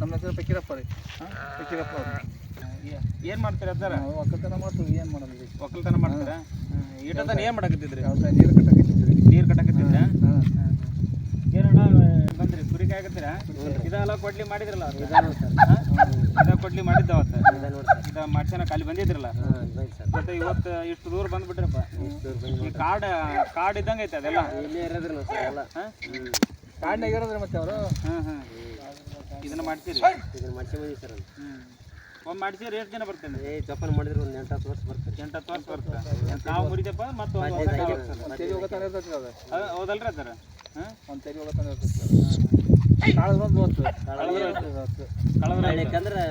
ನಿಮ್ಮ ಹೆಸರು ಫಕೀರಪ್ಪ ರೀ. ಫಕೀರಪ್ಪ ಅವ್ರು. ಏನ್ ಮಾಡ್ತೀರಾ ಸರ್? ನಾವು ಒಕ್ಕಲ್ತನ ಮಾಡ್ತೀವಿ ಏನು ಮಾಡೋದು ರೀ. ಒಕ್ಕಲ್ತನ ಮಾಡ್ತೀರಾ? ಈಟತನ ಏನ್ ಮಾಡಕತ್ತಿದ್ರಿ? ವ್ಯವಸಾಯ ನೀರು ಕಟ್ಟಕತ್ತಿದ್ರಿ ನೀರು ಕಟ್ಟಕತ್ತಿದ್ರ? ಹಾಂ ಏನಣ್ಣ ಬಂದ್ರಿ ಕುರಿ ಕಾಯಕತ್ತೀರಾ? ಇದೆಲ್ಲ ಕೊಡ್ಲಿ ಮಾಡಿದ್ರಲ್ಲ? ಹಾ? ಇದ ಕೊಡ್ಲಿ ಮಾಡಿದ್ದ ಅವತ್ತ ಇದ ಮಾಡ್ಸನ ಖಾಲಿ ಬಂದಿದ್ರಲ್ಲ? ಮತ್ತೆ ಇವತ್ತು ಇಷ್ಟು ದೂರ ಬಂದ್ಬಿಟ್ರಪ್ಪ. ಈ ಕಾರ್ಡ್ ಕಾರ್ಡ್ ಇದ್ದಂಗ ಐತೆ ಅದೆಲ್ಲ ಹಾ? ಕಾಡ್ನಾಗ ಇರೋದ್ರಿ ಮತ್ತೆ ಅವರು? ಹಾ ಹಾ. ಇದನ್ನ ಮಾಡ್ತೀರಿ? ಹ್ಮ್. ಒಮ್ಮೆ ಮಾಡಿಸಿದ್ರೆ ಎಷ್ಟು ದಿನ ಬರ್ತೇನೆ ಜೋಪಾನ ಮಾಡಿದ್ರೆ ಒಂದು ಎಂಟು ಹತ್ತು ವರ್ಷ ಬರ್ತದೆ. ಎಂಟು ಹತ್ತು ವರ್ಷ ಬರುತ್ತೆ ನಾವು ಮುರಿದಪ್ಪ ಮತ್ತೆ ಒಂದು ಸರ್ ಬರ್ತದೆ. ಒಂದು ತೆರಿ ಹೋಗತ್ತಾನೆ ಹೌದಲ್ರಿ ಯಾಕಂದ್ರೆ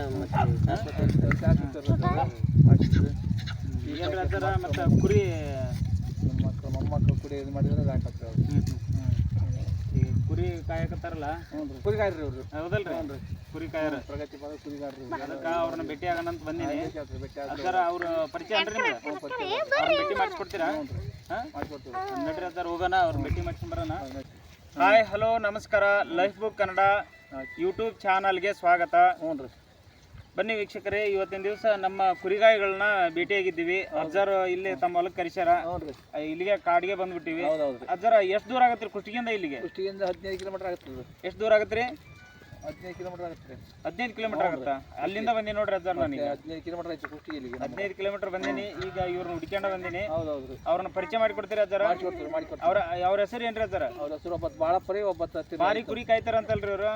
ಮತ್ತೆ ಕುರಿ ಮಕ್ಕಳು ಮೊಮ್ಮಕ್ಕಳು ಕುರಿ ಇದು ಮಾಡಿದ್ರೆ ಸಾಕಾಗ್ತದೆ ಕುರಿ ಕಾಯಕತ್ತಾರಲ್ಲ? ಕುರಿ ಕಾಯ್ರಿ ಅವ್ರು ಹೌದಲ್ರಿ. ಕುರಿ ಕಾಯರ ಪ್ರಗತಿ ಪದ ಕುರಿಗಾಡ್ರಿ ಅದಕ್ಕೆ ಅವ್ರನ್ನ ಭೇಟಿ ಆಗೋಣ ಅಂತ ಬಂದಿನಿ. ಅದರ ಅವ್ರ ಪರಿಚಯ ಅನ್ರಿ ನಿಮ್ಗೆ ಅವ್ರನ್ನ ಭೇಟಿ ಮಾಡಿಸ್ಕೊಡ್ತೀರಾ? ಹಾಂ? ಮಾಡ್ಕೊಡ್ತೀವಿ ನಡ್ರಿ ಅದರ ಹೋಗೋಣ ಅವ್ರನ್ನ ಭೇಟಿ ಮಾಡ್ಸಿ ಬರೋಣ. ಹಾಯ್ ಹಲೋ ನಮಸ್ಕಾರ. ಲೈಫ್ ಬುಕ್ ಕನ್ನಡ ಯೂಟ್ಯೂಬ್ ಚಾನಲ್ಗೆ ಸ್ವಾಗತ. ಹ್ಞೂ ರೀ ಬನ್ನಿ ವೀಕ್ಷಕರೇ ಇವತ್ತಿನ ದಿವಸ ನಮ್ಮ ಕುರಿಗಾಯಿಗಳನ್ನ ಭೇಟಿಯಾಗಿದ್ದೀವಿ. ಅಜ್ಜಾರು ಇಲ್ಲಿ ತಮ್ಮ ಹೊಲಕ್ಕೆ ಕರಿಸ್ಯಾರ ಇಲ್ಲಿಗೆ ಕಾಡಿಗೆ ಬಂದ್ಬಿಟ್ಟಿವಿ. ಅಜ್ಜರ ಎಷ್ಟು ದೂರ ಆಗತ್ತೆ ಕುಷ್ಟಿಗಿಂದ ಇಲ್ಲಿಗೆ? ಕುಷ್ಟಿಗಿಂದ ಹದಿನೈದು ಕಿಲೋಮೀಟರ್ ಆಗುತ್ತೆ ಎಷ್ಟು ದೂರ ಆಗತ್ರಿ? ಹದಿನೈದು ಕಿಲೋಮೀಟರ್ ಆಗುತ್ತೆ. ಹದಿನೈದು ಕಿಲೋಮೀಟರ್ ಆಗುತ್ತಾ? ಅಲ್ಲಿಂದ ಬಂದಿ ನೋಡ್ರಿ ಅದರ ನನಗೆ. ಹದಿನೈದು ಕಿಲೋಮೀಟರ್ ಆಯ್ತು ಕುಷ್ಟಿಗೆ ಇಲ್ಲಿಗೆ ಹದಿನೈದು ಕಿಲೋಮೀಟರ್ ಬಂದೀನಿ ಈಗ ಇವ್ರನ್ನ ಹುಡ್ಕೊಂಡ ಬಂದಿನಿ. ಹೌದು ಹೌದು ರೀ ಅವ್ರನ್ನ ಪರಿಚಯ ಮಾಡಿಕೊಡ್ತೀರಿ ಅಜ್ಜಾರ? ಮಾಡಿಕೊಡ್ತೀವಿ ಮಾಡಿಕೊಡ್ತೀವಿ ಅವ್ರ ಅವ್ರ ಹೆಸರು ಏನ್ರಿ ಅಜ್ಜಾರ? ಅವ್ರ ಹೆಸರು ಒಬ್ಬತ್ತು ಭಾಳ ಪರಿ ಒಬ್ಬತ್ತು ಬಾರಿ ಕುರಿ ಕಾಯ್ತಾರ ಅಂತಲ್ರಿ ಇವರು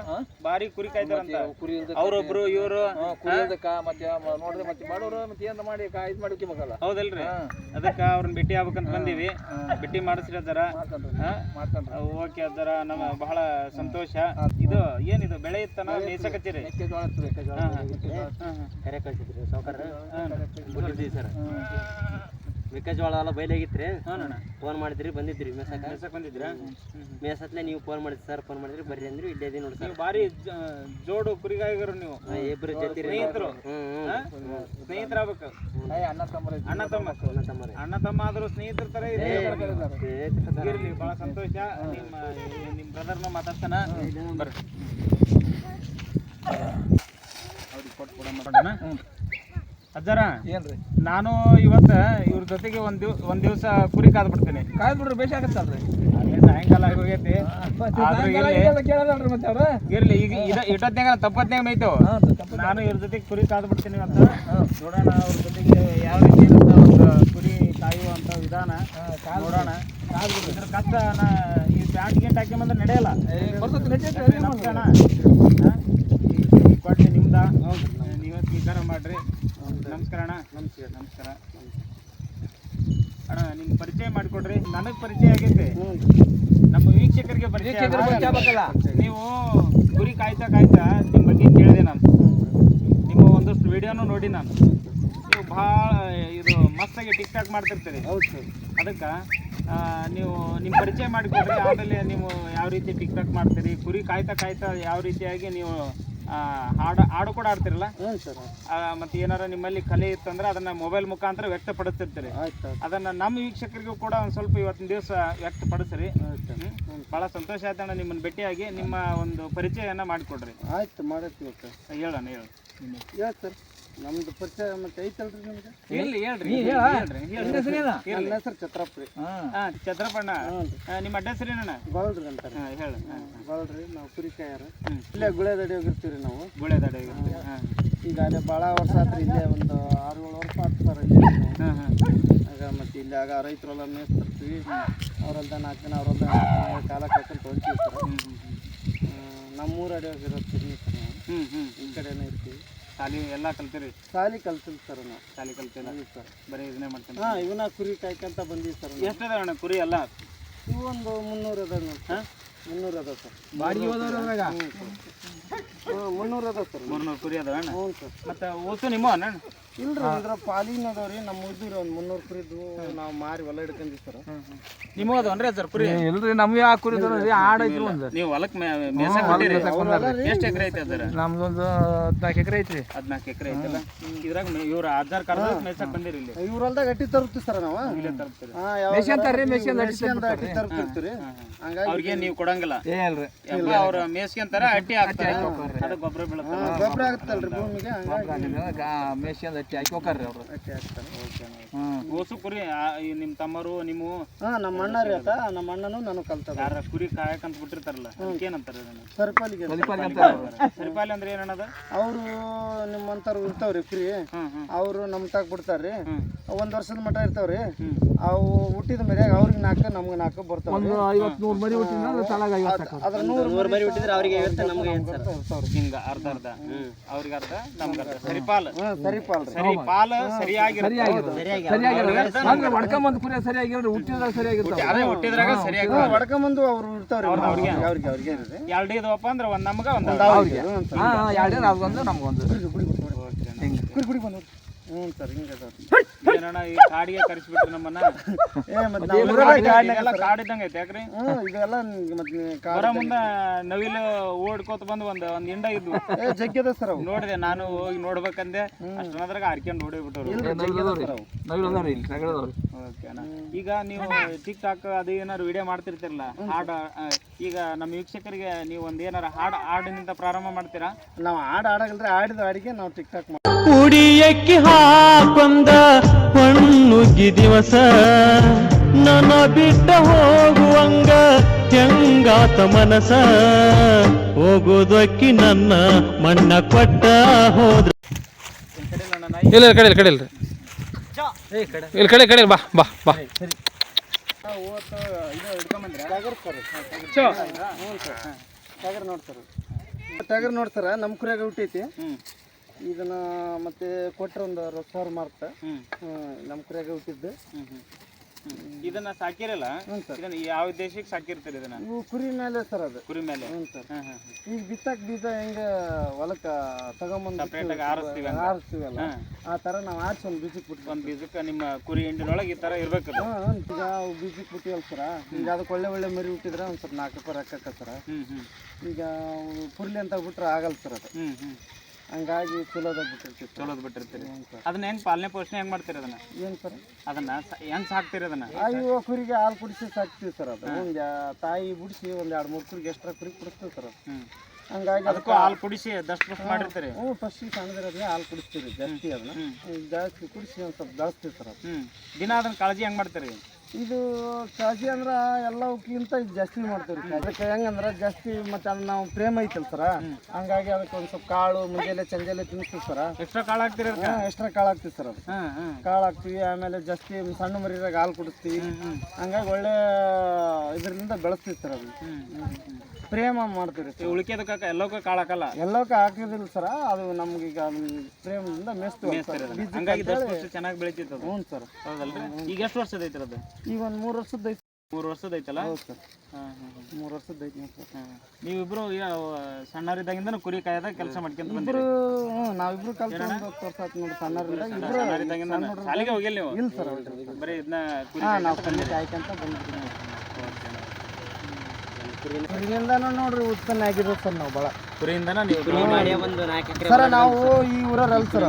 ಬಾರಿ ಕುರಿ ಕಾಯ್ತಾರಂತ. ಕುರಿ ಇಲ್ದ ಅವ್ರೊಬ್ರು ಇವರು ಕುರಿ ಇಲ್ದಕ್ಕ ಮತ್ತೆ ನೋಡ್ರಿ ಮತ್ತೆ ಮಾಡೋರು ಮತ್ತೆ ಏನ್ ಮಾಡಿ ಕಾ ಮಾಡಿ ಹೌದಲ್ರಿ. ಅದಕ್ಕೆ ಅವ್ರನ್ನ ಭೇಟಿ ಆಗ್ಬೇಕಂತ ಬಂದೀವಿ. ಭೇಟಿ ಮಾಡಿಸ್ರಿ ಅಜ್ಜಾರ. ಓಕೆ ಅಜ್ಜಾರ ನಮ್ಮ ಬಹಳ ಸಂತೋಷ. ಇದು ಏನಿದು ಬೆಳೆ ಇತ್ತನ ಮೇಯ್ಸಕತ್ತೀರಿ ಮೆಕ್ಕೆಜೋಳ ಮೆಕ್ಕೆಜೋಳ ಕರೆ ಕಳ್ಸಿದ್ರಿ ಸೌಕರ್ಯ ಬಂದಿದ್ದೀವಿ ಸರ್. ಮೆಕ್ಕೆಜೋಳ ಎಲ್ಲ ಬಯಲಾಗಿತ್ರಿ ಫೋನ್ ಮಾಡಿದ್ರಿ ಬಂದಿದ್ರಿ ಮೇಸಕ್ ಬಂದಿದ್ರಾ? ಮೇಸತ್ಲೆ ನೀವು ಫೋನ್ ಮಾಡಿದ್ರಿ ಸರ್ ಫೋನ್ ಮಾಡಿದ್ರಿ ಬರ್ರಿ ಅಂದ್ರಿ ಇಲ್ಲೇ ಇದೀನಿ ನೋಡಿ ಸರ್. ನೀವು ಭಾರಿ ಜೋಡು ಕುರಿಗಾಯಿಗರು ನೀವು. ಇಬ್ರು ಜೊತೆ ಸ್ನೇಹಿತರು. ಸ್ನೇಹಿತರ ಆಗ್ಬೇಕು ಅಣ್ಣ ತಮ್ಮ ಅಣ್ಣ ತಮ್ಮ. ಅಣ್ಣ ತಮ್ಮ ಅಣ್ಣ ತಮ್ಮ ಆದ್ರೂ ಸ್ನೇಹಿತರ ತರ ಇರ್ಲಿ ಬಹಳ ಸಂತೋಷ. ನಿಮ್ಮ ನಿಮ್ಮ ಬ್ರದರ್ನ ಮಾತಾಡ್ತಾನ. ಬರ್ರಿ. ಅಜ್ಜಾರ ಏನ್ರಿ? ನಾನು ಇವತ್ತು ಇವ್ರ ಜೊತೆಗೆ ಒಂದ್ ದಿವ್ ಒಂದ್ ದಿವಸ ಕುರಿ ಕಾದ್ ಬಿಡ್ತೀನಿ. ಕಾಯ್ದು ಬಿಡ್ರಿ ಬೇಷ ಆಗತ್ತಲ್ರಿ? ಸಾಯಂಕಾಲ ಆಗೋಗೈತಿ ಮತ್ತೆ ಅವ್ರ? ಇರ್ಲಿ ಈಗ ಇದ ಇಟ್ಟೊತ್ನಾಗ ತಪ್ಪತ್ನಾಗ ಮೇಯ್ತೇವ ನಾನು ಇವ್ರ ಜೊತೆಗೆ ಕುರಿ ಕಾದ್ ಬಿಡ್ತೀನಿ ಅಂತ ನೋಡೋಣ ಅವ್ರ ಜೊತೆಗೆ ಯಾವ ರೀತಿ ಇರುತ್ತೆ ಒಂದು ಕುರಿ ಕಾಯುವಂತ ವಿಧಾನ. ನೋಡೋಣ. ನೋಡೋಣ ಬಿಡ್ರಿ ಕಷ್ಟ ನಾ ಈ ಪ್ಯಾಂಟ್ ಗಿಂಟ್ ಹಾಕ್ಯಂಬಂದ್ರೆ ನಡೆಯಲ್ಲ. ಕೊಟ್ಟೆ ನಿಮ್ದ. ನೀವೇ ಸ್ವೀಕಾರ ಮಾಡ್ರಿ. ನಮಸ್ಕಾರ ಅಣ್ಣ. ನಮಸ್ಕಾರ ನಮಸ್ಕಾರ. ಅಣ್ಣ ನಿಮ್ ಪರಿಚಯ ಮಾಡಿಕೊಡ್ರಿ. ನನಗೆ ಪರಿಚಯ ಆಗೈತೆ. ನಮ್ಮ ವೀಕ್ಷಕರಿಗೆ ಪರಿಚಯ? ನೀವು ಗುರಿ ಕಾಯ್ತಾ ಕಾಯ್ತಾ ನಿಮ್ಮ ಬಗ್ಗೆ ಕೇಳಿದೆ ನಾನು. ನಿಮ್ಮ ಒಂದಷ್ಟು ವಿಡಿಯೋನು ನೋಡಿ ನಾನು. ನೀವು ಭಾಳ ಇದು ಮಸ್ತಾಗಿ ಟಿಕ್ ಟಾಕ್ ಮಾಡ್ತಿರ್ತೀರಿ. ಹೌದು ಸರ್. ಅದಕ್ಕೆ ನೀವು ನಿಮ್ಮ ಪರಿಚಯ ಮಾಡಿಕೊಡ್ರಿ ಆಮೇಲೆ ನೀವು ಯಾವ ರೀತಿ ಟಿಕ್ ಟಾಕ್ ಮಾಡ್ತೀರಿ ಕುರಿ ಕಾಯ್ತಾ ಕಾಯ್ತಾ ಯಾವ ರೀತಿಯಾಗಿ ನೀವು ಹಾಡು ಹಾಡು ಕೂಡ ಆಡ್ತಿರಲ್ಲ ಮತ್ತೆ ಏನಾರ ನಿಮ್ಮಲ್ಲಿ ಕಲೆ ಇತ್ತಂದ್ರೆ ಅದನ್ನ ಮೊಬೈಲ್ ಮುಖಾಂತರ ವ್ಯಕ್ತಪಡಿಸ್ತಿರ್ತೀರಿ. ಆಯ್ತು ಅದನ್ನ ನಮ್ಮ ವೀಕ್ಷಕರಿಗೂ ಕೂಡ ಒಂದು ಸ್ವಲ್ಪ ಇವತ್ತಿನ ದಿವಸ ವ್ಯಕ್ತಪಡಿಸ್ರಿ. ಬಹಳ ಸಂತೋಷ ಅಣ್ಣ ನಿಮ್ಮನ್ನ ಭೇಟಿಯಾಗಿ ನಿಮ್ಮ ಒಂದು ಪರಿಚಯನ ಮಾಡಿಕೊಡ್ರಿ. ಆಯ್ತು ಮಾಡತ್ತೀವಿ ಸರ್. ಹೇಳಣ್ಣ ಹೇಳು. ಹೇಳಿ ಸರ್. ನಮ್ದು ಪರಿಚಯ ಮತ್ತೆ ಐತಲ್ರಿ ನಿಮ್ಗೆ? ಹೇಳಿ ಹೇಳ್ರಿ. ನೀ ಹೇಳ. ಹೇಳ್ರಿ ಹೇಳ್ರಿ. ನನ್ನ ಹೆಸರು ಛತ್ರಪ್ರಿ ಹಾಂ. ಹಾ ಹ್ಞೂ ನಿಮ್ಮ ಅಡ್ರೆಸ್ ಏನಣ್ಣ ಬಾಳ್ರಿ ಅಂತ ಹಾಂ ಹೇಳು. ಹಾ, ಬಾಳ್ರಿ ನಾವು ಕುರಿ ಕಾಯಾರ ಹ್ಮ್. ಇಲ್ಲೇ ಗುಳೆದಡಿ ಹೋಗಿರ್ತೀವಿ ನಾವು. ಗುಳೆದಾಡ ಹೋಗಿರ್ತೀವಿ. ಈಗ ಅದೇ ಭಾಳ ವರ್ಷ ಆತ್ರಿ ಇಲ್ಲೇ ಒಂದು ಆರು ಏಳು ವರ್ಷ ಆತು ಸರ್. ಹಾ ಹಾ. ಆಗ ಮತ್ತೆ ಇಲ್ಲಿ ಆಗ ರೈತರೆಲ್ಲ ಮೇಯ್ತಿರ್ತೀವಿ ಅವರೆಲ್ಲ ನಾಲ್ಕು ಜನ ಅವ್ರಲ್ದ ನಾಲ್ಕು ಜನ ಕಾಲ ಕಳ್ಕೊಂಡು ಹ್ಮ್. ನಮ್ಮೂರ ಅಡಿಯಾಗಿರೋದು ಸರ್ ಹ್ಞೂ ಹ್ಮ್ ಹ್ಮ್. ಈ ಕಡೆನೇ ಇರ್ತೀವಿ. ಶಾಲಿ ಎಲ್ಲ ಕಲ್ತೀರಿ? ಶಾಲಿ ಕಲ್ತಿಲ್ಲ ಸರ್ ನಾವು ಶಾಲಿ ಕಲ್ತಿಲ್ಲ ಸರ್. ಬರೀ ಇದನ್ನೇ ಮಾಡ್ತೀನಿ ಹಾಂ ಇವನ್ನ ಕುರಿ ಕಾಯ್ಕೊಂತ ಬಂದೀವಿ ಸರ್ ಎಷ್ಟು ಅಣ್ಣ ಕುರಿ ಎಲ್ಲ? ಇವು ಒಂದು ಮುನ್ನೂರು ಅದ ನೋಡಿ ಹಾಂ? ಮುನ್ನೂರು ಅದ ಸರ್. ಬಾಡಿಗೆ ಹೋದವ್ರಾಗ ಹ್ಞೂ ಸರ್. ಹಾಂ ಮುನ್ನೂರು ಅದ ಸರ್ ಮುನ್ನೂರು ಕುರಿ ಅದಾವ ಅಣ್ಣ ಹ್ಞೂ ಸರ್. ಮತ್ತು ಓಸು ನಿಮ್ಮ ಅಣ್ಣ ಇಲ್ರಿ ಇದ್ರ ಪಾಲಿನ ಅದಾವ್ರಿ ನಮ್ಮ ಇದ್ರಿ ಒಂದ್ ಮುನ್ನೂರು ಕುರಿದು ನಾವು ಮಾರಿ ಹೊಲ ಹಿಡ್ಕೊಂಡಿವಿ ಸರ್ ನಿಮಗ ಅದಾವನ್ರಿ ಸರ್ ಕುರಿ? ಇಲ್ರಿ ನಮ್ಗೆ ಯಾಕೆ ಕುರಿ ಆಡ ಐತ್ರಿ ಒಂದು. ನೀವು ಹೊಲಕ್ ಮೇಸಕ್ ಬಿಟ್ಟಿರಿ ಎಷ್ಟ್ ಎಕರೆ ಐತೆ ಅದರ ನಮ್ದೊಂದು ಹದ್ನಾಕ್ ಎಕರೆ ಐತ್ರಿ. ಹದ್ನಾಲ್ಕು ಎಕರೆ ಐತಲ್ಲ ಇದ್ರಾಗ ಇವ್ರ ಆಧಾರ್ ಕಾರ್ಡ್ ಮೇಸಕ್ ಬಂದಿರಿ ಇಲ್ಲಿ. ಇವ್ರ ಹೊಲ್ದಾಗ ಅಟ್ಟಿ ತರುತ್ತೀವಿ ಸರ್ ನಾವು. ಇಲ್ಲೇ ತರ್ತೀರಿ ಹಾ, ಯಾವಾಗ ಮೇಸ್ಕೊಂತಾರ್ರಿ, ಅಟ್ಟಿ ತರ್ತಿರ್ತೀರಿ ಹಂಗಾಗಿ ಅವ್ರಿಗೆ ನೀವು ಕೊಡಂಗಿಲ್ಲ. ಏ ಅಲ್ರಿ ಎಲ್ಲ ಅವ್ರ ಮೇಸ್ಕೊಂತಾರ ಅಟ್ಟಿ ಹಾಕ್ತಾರೆ. ಅದಕ್ಕೆ ಗೊಬ್ಬರ ಬೀಳುತ್ತಲ್ಲ. ಗೊಬ್ಬರ ಆಗುತ್ತಲ್ರಿ ಭೂಮಿಗೆ ಮೇಸ್ಕೊಂಡ್ ಹಟ್ಟಿ ಹಾಕಿ ಹೋಗ್ರಿ ಅವ್ರು. ಅಟ್ಟಿ ಹಾಕ್ತಾರೆ ಓಸು ಕುರಿ ಆ, ಈ ನಿಮ್ ತಮ್ಮರು ನಿಮ್ಮ? ಹಾ ನಮ್ಮ ಅಣ್ಣ ರೀ ಆತ ನಮ್ಮ ಅಣ್ಣನು ನಾನು ಕಲ್ತದ ಯಾರ ಕುರಿ ಕಾಯಕಂತ ಬಿಟ್ಟಿರ್ತಾರಲ್ಲ ಏನಂತಾರೆ ಇದನ್ನ ಸರ್ಪಾಲಿಗೆ ಸರಿಪಾಲಿ ಅಂದ್ರೆ ಏನದ ಅವರು ನಿಮ್ಮಂಥವ್ರು ಇರ್ತಾವ್ರಿ ಕುರಿ. ಹ್ಮ್ ಹ್ಮ್. ಅವರು ನಮ್ಮ ತಾಗ ಬಿಡ್ತಾರ್ರಿ. ಒಂದ್ ವರ್ಷದ ಮಟ ಇರ್ತಾವ್ರಿ. ಅವು ಹುಟ್ಟಿದ ಮೇಲೆ ಅವ್ರಿಗೆ ನಾಲ್ಕು ನಮ್ಗೆ ನಾಲ್ಕು ಬರ್ತಾವ್ರಿ. ಒಂದು ಐವತ್ತು ನೂರು ಮರಿ ಹುಟ್ಟಿನ ಅಂದ್ರೆ ತಲಾಗ ಐವತ್ತು ಹಾಕೋದು ಅದ್ರ ನೂರು ನೂರು ಮರಿ ಹುಟ್ಟಿದ್ರೆ ಅವ್ರಿಗೆ ಐವತ್ತು ನಮ್ಗೆ ಐವತ್ತು ಸರ್ ಇರ್ತಾವ್ರಿ ಹಿಂಗ ಅರ್ಧ ಅರ್ಧ. ಅವ್ರಿಗೆ ಅರ್ಧ ನಮ್ಗೆ ಅರ್ಧ. ಸರಿಪಾಲ್? ಹಾ ಸರಿಪಾಲ್ರಿ ಅಂದ್ರೆ ಹೊಡ್ಕೊಂಬಂದು ಕುರಿ ಸರಿಯಾಗಿರೋದು ಸರಿಯಾಗಿರ್ತಾವೆ ಹುಟ್ಟಿದ್ರಾಗ ಸರಿಯಾಗಿ ಹೊಡ್ಕೊಂಬಂದು ಅವ್ರು ಇರ್ತಾವ್ರಿ ಅವ್ರಿಗೆ. ಎರಡು ಅಂದ್ರೆ ಒಂದ್ ನಮ್ಗ ಒಂದ್ ಅವ್ರಿಗೆ. ಹಾಂ ಎರಡೇನು ಅದೊಂದು ನಮಗೊಂದು. ಕುರಿ ಕುಡಿ ಬಂದ್ರು ಹ್ಞೂ ಸರ್ ಹಿಂಗೆ ಏನಣ್ಣ ಈ ಕಾಡಿಗೆ ಕರೆಸ್ಬಿಟ್ರಿ ನಮ್ಮನ್ನ. ಏ ಮತ್ತೆ ನಾವು ಕಾಡಿದ್ದಂಗ ಐತೆ ಯಾಕ್ರಿ? ಹ್ಞೂ ಇದೆಲ್ಲ ಮತ್ತೆ ಬರೋ ಮುಂದ ನವಿಲು ಓಡ್ಕೋತ ಬಂದು ಒಂದ್ ಒಂದ್ ಹಿಂಡ ಇದ್ವು. ಏ ಜಗ್ಗದ ಸರ್ ಅವು. ನೋಡಿದೆ ನಾನು ಹೋಗಿ ನೋಡ್ಬೇಕಂದೆ. ಅಷ್ಟೊಂದ್ರಾಗ ಹರ್ಕೊಂಡು ಓಡಿಬಿಟ್ಟವ್ರು ನವಿಲು ಅದಾವ್ರಿ ಇಲ್ಲಿ ಅದಾವ್ರಿ ಓಕೆನಾ ಈಗ ನೀವು ಟಿಕ್ ಟಾಕ್ ಅದು ಏನಾರು ವಿಡಿಯೋ ಮಾಡ್ತಿರ್ತಿರಲ್ಲ ಹಾಡು ಆ, ಈಗ ನಮ್ಮ ವೀಕ್ಷಕರಿಗೆ ನೀವು ಒಂದ್ ಏನಾರ ಹಾಡು ಹಾಡಿನಿಂದ ಪ್ರಾರಂಭ ಮಾಡ್ತೀರಾ? ನಾವು ಆಡ ಹಾಡಾಗಲ್ರಿ ಹಾಡಿದ ಹಾಡಿಗೆ ನಾವು ಟಿಕ್ ಟಾಕ್ ಉಡಿಯಕ್ಕೆ ಹಾಕೊಂದ ಹೊಣ್ಣುಗಿ ದಿವಸ. ನನ್ನ ಬಿಟ್ಟ ಹೋಗುವಂಗ ಹೆಂಗಾತ ಮನಸ. ಹೋಗೋದಕ್ಕಿ ನನ್ನ ಮಣ್ಣ ಕೊಟ್ಟ ಹೋದ್ರ. ಇಲ್ಲ ಕಡೆ ಇಲ್ಲ ಕಡೆ ಇಲ್ಲ ಇಲ್ಲಿ ಕಡೆ ಕಡೆ ಬಾ ಬಾ ಬಾ. ಟಗರ್ ನೋಡ್ತಾರ ಟಗರ್ ನೋಡ್ತಾರ ನಮ್ಮ ಕುರಿಯಾಗ ಹುಟ್ಟೈತಿ. ಹ್ಮ್. ಇದನ್ನ ಮತ್ತೆ ಕೊಟ್ರ ಒಂದು ಅರವತ್ತು ಸಾವಿರ ಮಾರ್ತ ನಮ್ಮ ಕುರಿಯಾಗ ಹುಟ್ಟಿದ್ದು. ಇದನ್ನ ಸಾಕಿರಲ್ಲ? ಇದನ್ನ ಯಾವ ದೇಶಕ್ಕೆ ಸಾಕಿರ್ತೀರಿ ಇದನ್ನ? ಇವು ಕುರಿ ಮೇಲೆ ಸರ್ ಅದು. ಕುರಿ ಮೇಲೆ? ಹ್ಞೂ ಸರ್. ಈಗ ಬಿತ್ತಾಕ್ ಬೀಜ ಹೆಂಗ ಹೊಲಕ್ಕ ತಗೊಂಬಂದು ಆರಿಸ್ತೀವಿ. ಆರಿಸ್ತೀವಲ್ಲ? ಆ ಥರ ನಾವು ಆರಿಸಿ ಒಂದು ಬೀಜಕ್ಕೆ ಬಿಟ್ಟು ಒಂದ್ ಬೀಜಕ್ಕೆ ನಿಮ್ಮ ಕುರಿ ಹಿಂಡಿನೊಳಗೆ ಈ ತರ ಇರ್ಬೇಕು ಹಾಂ ಈಗ ಬೀಜಕ್ಕೆ ಬಿಟ್ಟಿವಲ್ಲ ಸರ. ಈಗ ಅದಕ್ಕೆ ಒಳ್ಳೆ ಒಳ್ಳೆ ಮರಿ ಹುಟ್ಟಿದ್ರೆ ಒಂದು ಸ್ವಲ್ಪ ನಾಲ್ಕು ರೂಪಾಯಿ ರೊಕ್ಕ ಸರ. ಈಗ ಕುರ್ಲಿ ಅಂತ ಬಿಟ್ರೆ ಆಗಲ್ಲ ಸರ್ ಅದು. ಹಂಗಾಗಿ ಚಲೋದ ಬಿಟ್ಟಿರ್ತೀವಿ ಚಲೋದ್ ಬಿಟ್ಟಿರ್ತೀರಿ. ಅದನ್ನ ಹೆಂಗ್ ಪಾಲನೆ ಪೋಷಣೆ ಹೆಂಗ್ ಮಾಡ್ತೀರಿ ಅದನ್ನ? ಏನು ಸರ್? ಅದನ್ನ ಸ- ಹೆಂಗ್ ಸಾಕ್ತೀರಿ ಅದನ್ನ? ಅಯ್ಯೋ ಕುರಿಗೆ ಹಾಲು ಕುಡಿಸಿ ಸಾಕ್ತೀವಿ ಸರ್ ಅದು. ಒಂದು ತಾಯಿ ಬಿಡಿಸಿ ಒಂದು ಎರಡು ಮೂರು ಕುರಿಗೆ ಎಷ್ಟ್ರ ಕುರಿ ಕುಡಿಸ್ತೀವಿ ಸರ್ ಅದು. ಹ್ಮ್. ಹಂಗಾಗಿ ಅದಕ್ಕೂ ಹಾಲು ಕುಡಿಸಿ ದಷ್ಟ ಪುಷ್ಟ ಮಾಡಿರ್ತೀರಿ? ಹ್ಞೂ ಫಸ್ಟಿಗೆ ಸಣ್ಣದಿರೋದನ್ನ ಹಾಲು ಕುಡಿಸ್ತೀವಿ ಜಾಸ್ತಿ ಅದನ್ನ. ಜಾಸ್ತಿ ಕುಡಿಸಿ ಒಂದು ಸ್ವಲ್ಪ ಬೆಳೆಸ್ತೀವಿ ಸರ್ ಅದು. ಹ್ಮ್. ದಿನ ಅದನ್ನ ಕಾಳಜಿ ಹೆಂಗ್ ಮಾಡ್ತೀರಿ? ಇದು ಕಾಜಿ ಅಂದ್ರೆ ಎಲ್ಲವಕ್ಕಿಂತ ಇದು ಜಾಸ್ತಿ ಮಾಡ್ತೀವಿ ರೀ ಅದಕ್ಕೆ ಹೆಂಗಂದ್ರೆ ಜಾಸ್ತಿ ಮತ್ತೆ ಅದನ್ನ ನಾವು ಪ್ರೇಮ ಐತಲ್ಲ ಸರ. ಹಂಗಾಗಿ ಅದಕ್ಕೆ ಒಂದು ಸ್ವಲ್ಪ ಕಾಳು ಮುಂಜಾನೆ ಚಂಜಲೆ ತಿನ್ನಿಸ್ತೀವಿ ಸರ. ಎಕ್ಸ್ಟ್ರಾ ಕಾಳು ಹಾಕ್ತೀರಿ ಎಕ್ಸ್ಟ್ರಾ ಕಾಳು ಹಾಕ್ತೀವಿ ಸರ್ ಅದು. ಕಾಳು ಹಾಕ್ತೀವಿ ಆಮೇಲೆ ಜಾಸ್ತಿ ಸಣ್ಣ ಮರಿದಾಗ ಹಾಲು ಕುಡಿಸ್ತೀವಿ. ಹಂಗಾಗಿ ಒಳ್ಳೆ ಇದರಿಂದ ಬೆಳೆಸ್ತೀವಿ ಸರ್ ಅದು. ಪ್ರೇಮ ಮಾಡ್ತೀವಿ ರೀ ಉಳಿಕೆದಕ್ಕ ಕಾಳು ಹಾಕಲ್ಲ? ಎಲ್ಲವಕ್ಕೆ ಹಾಕಿದಿಲ್ಲ ಸರ. ಅದು ನಮ್ಗೆ ಈಗ ಪ್ರೇಮದಿಂದ ಮೇಸ್ತೀವಿ. ಹಂಗಾಗಿ ಚೆನ್ನಾಗಿ ಬೆಳಿತಿತ್ತು ಅದು. ಹ್ಞೂ ಸರ್. ಹೌದಲ್ರಿ? ಈಗ ಎಷ್ಟು ವರ್ಷದ ಐತ್ರಿ ಅದು? ಈಗ ಒಂದು ಮೂರು ವರ್ಷದ ಐತಿ. ಮೂರು ವರ್ಷದ ಐತಲ್ಲ? ಹೌದು ಸರ್. ಹಾಂ ಹಾಂ ಮೂರು ವರ್ಷದ ಐತಿ ಸರ್. ಹಾಂ ನೀವಿಬ್ರು ಸಣ್ಣರಿದ್ದಾಗಿಂದ ಕುರಿ ಕಾಯದ ಕೆಲಸ ಮಾಡ್ಕೊಂತ ಬಂದಿರಿ? ಇಬ್ರು ಹ್ಞೂ ನಾವಿಬ್ರು ವರ್ಷ ಆಯ್ತು ನೋಡಿ ಸಣ್ಣರಿಂದ ಇಬ್ರು ಸಣ್ಣರಿದ್ದಾಗಿಂದ ಶಾಲೆಗೆ ಹೋಗಿಲ್ಲ ನೀವು? ಇಲ್ಲ ಸರ್ ಬರೀ ಇದನ್ನ ಕುರಿ ಹಾಂ ನಾವು ಕಣ್ಣು ಕಾಯ್ಕೊಂತ ಬಂದ್ಬಿಟ್ಟಿದ್ದೀವಿ ಕುರಿಯಿಂದನೂ ನೋಡ್ರಿ ಉತ್ಪನ್ನ ಆಗಿರೋದು ಸರ್ ನಾವು ಭಾಳ. ಕುರಿಯಿಂದನ ನೀವು ಕುರಿ ಮಾಡಿ ಒಂದು ನಾಲ್ಕು ಎಕರೆ ಸರ ನಾವು ಈ ಊರಲ್ಲ ಸರ್.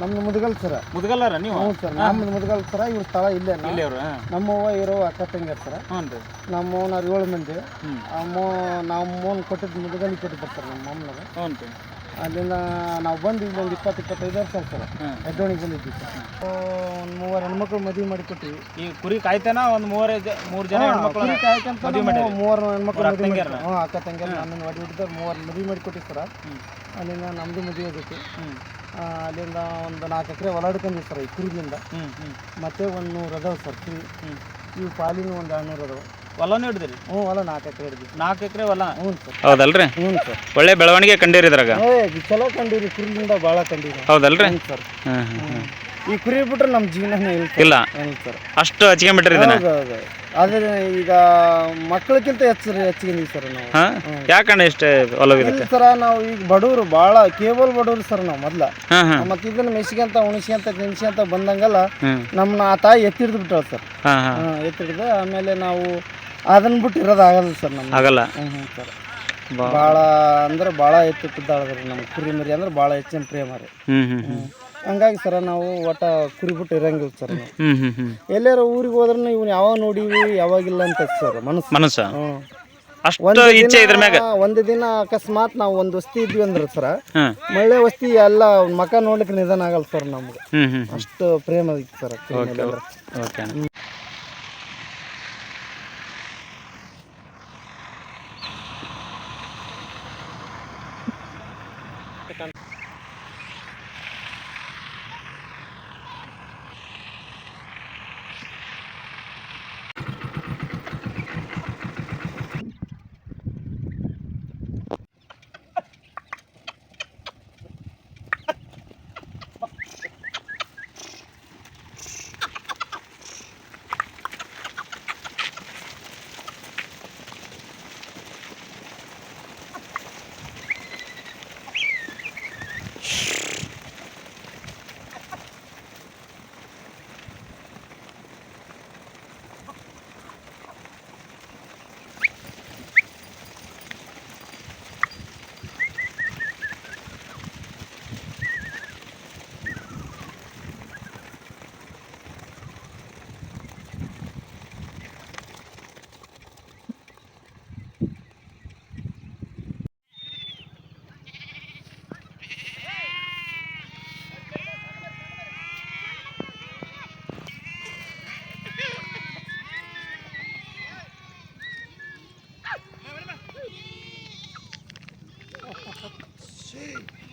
ನಮ್ದು ಮುದಗಲ್ ಸರ. ಮುದಗಲ್ಲರ ನೀವು? ಹ್ಞೂ ಸರ್ ನಮ್ದು ಮುದಗಲ್ ಸರ ಇವ್ರ ಸ್ಥಳ ಇಲ್ಲೇ ಇಲ್ಲಿ ಅವರು ನಮ್ಮ ಅವ್ವ ಇರೋ ಅಕ್ಕ ತಂಗಿಯರ್ ಸರ. ಹ್ಞೂ ರೀ. ನಮ್ಮ ಅವ್ವನವ್ರು ಏಳು ಮಂದಿ. ಅಮ್ಮ ನಮ್ಮ ನಾವು ಮೋನ್ ಕೊಟ್ಟಿದ್ದು ಮುದುಗಲಿ ಕೊಟ್ಟಿದ್ದಾರೆ ಸರ್ ನಮ್ಮ ಅಮ್ಮನವ್ರು ಹ್ಞೂ ರೀ. ಅಲ್ಲಿಂದ ನಾವು ಬಂದು ಇಲ್ಲಿ ಒಂದು ಇಪ್ಪತ್ತು ಇಪ್ಪತ್ತೈದು ವರ್ಷ ಹ್ಮ್. ಹೆದ್ದೋಣಿಗೆ ಬಂದಿದ್ವಿ ಸರ್ ಒಂದು ಮೂವರು ಹೆಣ್ಮಕ್ಳು ಮದುವೆ ಮಾಡಿ ಕೊಟ್ಟಿವಿ. ಈ ಕುರಿ ಕಾಯ್ತಾನ ಒಂದು ಮೂವರೇ ಮೂರು ಜನ ಹೆಣ್ಮಕ್ಳು ಕುರಿ ಕಾಯ್ಕೊಂತ? ಮೂವರು ಹೆಣ್ಮಕ್ಳು ಮದುವೆ? ಹ್ಞೂ ಅಕ್ಕ ತಂಗಿಯರ್ ನನ್ನನ್ನು ಮದುವೆ ಹಿಡಿದ ಮೂವರು ಮದುವೆ ಮಾಡಿ ಕೊಟ್ಟಿವಿ ಸರ್. ಅಲ್ಲಿಂದ ನಮ್ಮದು ಮದುವೆ ಆಗೈತಿ ಅಲ್ಲಿಂದ ಒಂದು ನಾಲ್ಕು ಎಕರೆ ಹೊಲಾಡ್ಕೊಂಡಿವಿ ಸರ್ ಈ ಕುರಿಲಿಂದ. ಮತ್ತೆ ಒಂದು ನೂರು ಅದಾವೆ ಸರ್ ಕುರಿ. ಇವು ಪಾಲಿನ ಒಂದು ಎರಡ್ನೂರು ಅದಾವೆ. ಹೊಲನೂ ಹಿಡಿದಿರಿ? ಹ್ಞೂ ಹೊಲ ನಾಲ್ಕು ಎಕರೆ ಹಿಡಿದ್ವಿ. ನಾಲ್ಕು ಎಕರೆ ಹೊಲ? ಹ್ಞೂ ಸರ್. ಹೌದಲ್ರಿ? ಹ್ಞೂ ಸರ್. ಒಳ್ಳೆ ಬೆಳವಣಿಗೆ ಕಂಡೀರಿ ಇದ್ರಾಗ? ಏ ಇದು ಚಲೋ ಕಂಡೀರಿ ಕುರಿಲಿಂದ ಭಾಳ ಕಂಡೀರಿ. ಹೌದಲ್ರಿ? ಹ್ಞೂ ಸರ್. ಈ ಕುರಿ ಬಿಟ್ರೆ ನಮ್ಮ ಜೀವನನೇ ಇಲ್ಲ ಸರ್. ಇಲ್ಲ. ಇಲ್ಲ ಸರ್. ಅಷ್ಟು ಹಚ್ಕೊಂಡ್ಬಿಟ್ರಿ ಇದನ್ನ? ಹೌದು ಹೌದು. ಆದರೆ ಈಗ ಮಕ್ಕಳಕ್ಕಿಂತ ಹೆಚ್ಚು ಹೆಚ್ಚಿಗೆ ಸರ್ ನಾವು. ಹಾ? ಯಾಕಣ್ಣ ಇಷ್ಟು ಒಲವಿದಕ್ಕೆ ಇಲ್ಲ ಸರ ನಾವು ಈಗ ಬಡವರು ಭಾಳ ಕೇಬಲ್ ಬಡವರು ಸರ್ ನಾವು ಮೊದ್ಲ. ಮತ್ ಹಾ. ಮತ್ತೆ ಇದನ್ನ ಮೆಸಿಗೆಂತ ಉಣಿಸ್ಕೊಂತ ನೆನ್ಸ್ಕೊಂತ ಬಂದಂಗೆಲ್ಲ ಹ್ಮ್. ನಮ್ಮನ್ನ ಆ ತಾಯಿ ಎತ್ತಿಡ್ದು ಬಿಟ್ಟಾಳ ಸರ್. ಹಾ ಹಾ. ಎತ್ತಿಡ್ದು ಆಮೇಲೆ ನಾವು ಅದನ್ನ ಬಿಟ್ಟು ಇರೋದಾಗಲ್ಲ ಸರ್ ನಮ್ಮ ಆಗಲ್ಲ. ಹ್ಞೂ ಸರ್. ಬಾ- ಭಾಳ ಅಂದ್ರೆ ಭಾಳ ಎತ್ತು ಕುದ್ದಾಳದ್ರಿ ನಮ್ಮ ಕುರಿ ಮರಿ ಅಂದ್ರೆ ಭಾಳ ಹೆಚ್ಚಿನ ಪ್ರೇಮ ರೀ. ಹ್ಮ್ ಹ್ಮ್ ಹ್ಮ್. ಹಂಗಾಗಿ ಸರ ನಾವು ಒಟ್ಟ ಕುರಿ ಬಿಟ್ಟು ಇರಂಗಿಲ್ಲ ಸರ್ ನಾವು. ಹ್ಮ್ ಹ್ಮ್ ಹ್ಮ್. ಎಲ್ಲಾರ ಊರಿಗೆ ಹೋದ್ರೂ ಇವ್ನು ಯಾವಾಗ ನೋಡೀವಿ ಯಾವಾಗಿಲ್ಲ ಅಂತ ಸರ್ ಮನಸ್ಸು. ಮನಸ್ಸ? ಹ್ಞೂ ಅಷ್ಟು ಇಚ್ಛೆ ಇದ್ರ ಮ್ಯಾಗ? ಒಂದು ದಿನ ಅಕಸ್ಮಾತ್ ನಾವು ಒಂದು ವಸ್ತಿ ಇದ್ವಿ ಅಂದ್ರೆ ಸರ ಹ್ಮ್ ಮಳೆ ವಸ್ತಿ ಎಲ್ಲ ಮಕ ನೋಡ್ಲಿಕ್ಕೆ ನಿಧಾನ ಆಗಲ್ಲ ಸರ್ ನಮ್ಗೆ. ಹ್ಮ್ ಹ್ಮ್ ಅಷ್ಟು ಪ್ರೇಮ ಇತ್ತು ಸರ್. ಓಕೆ ಓಕೆ ಅಣ್ಣ. see.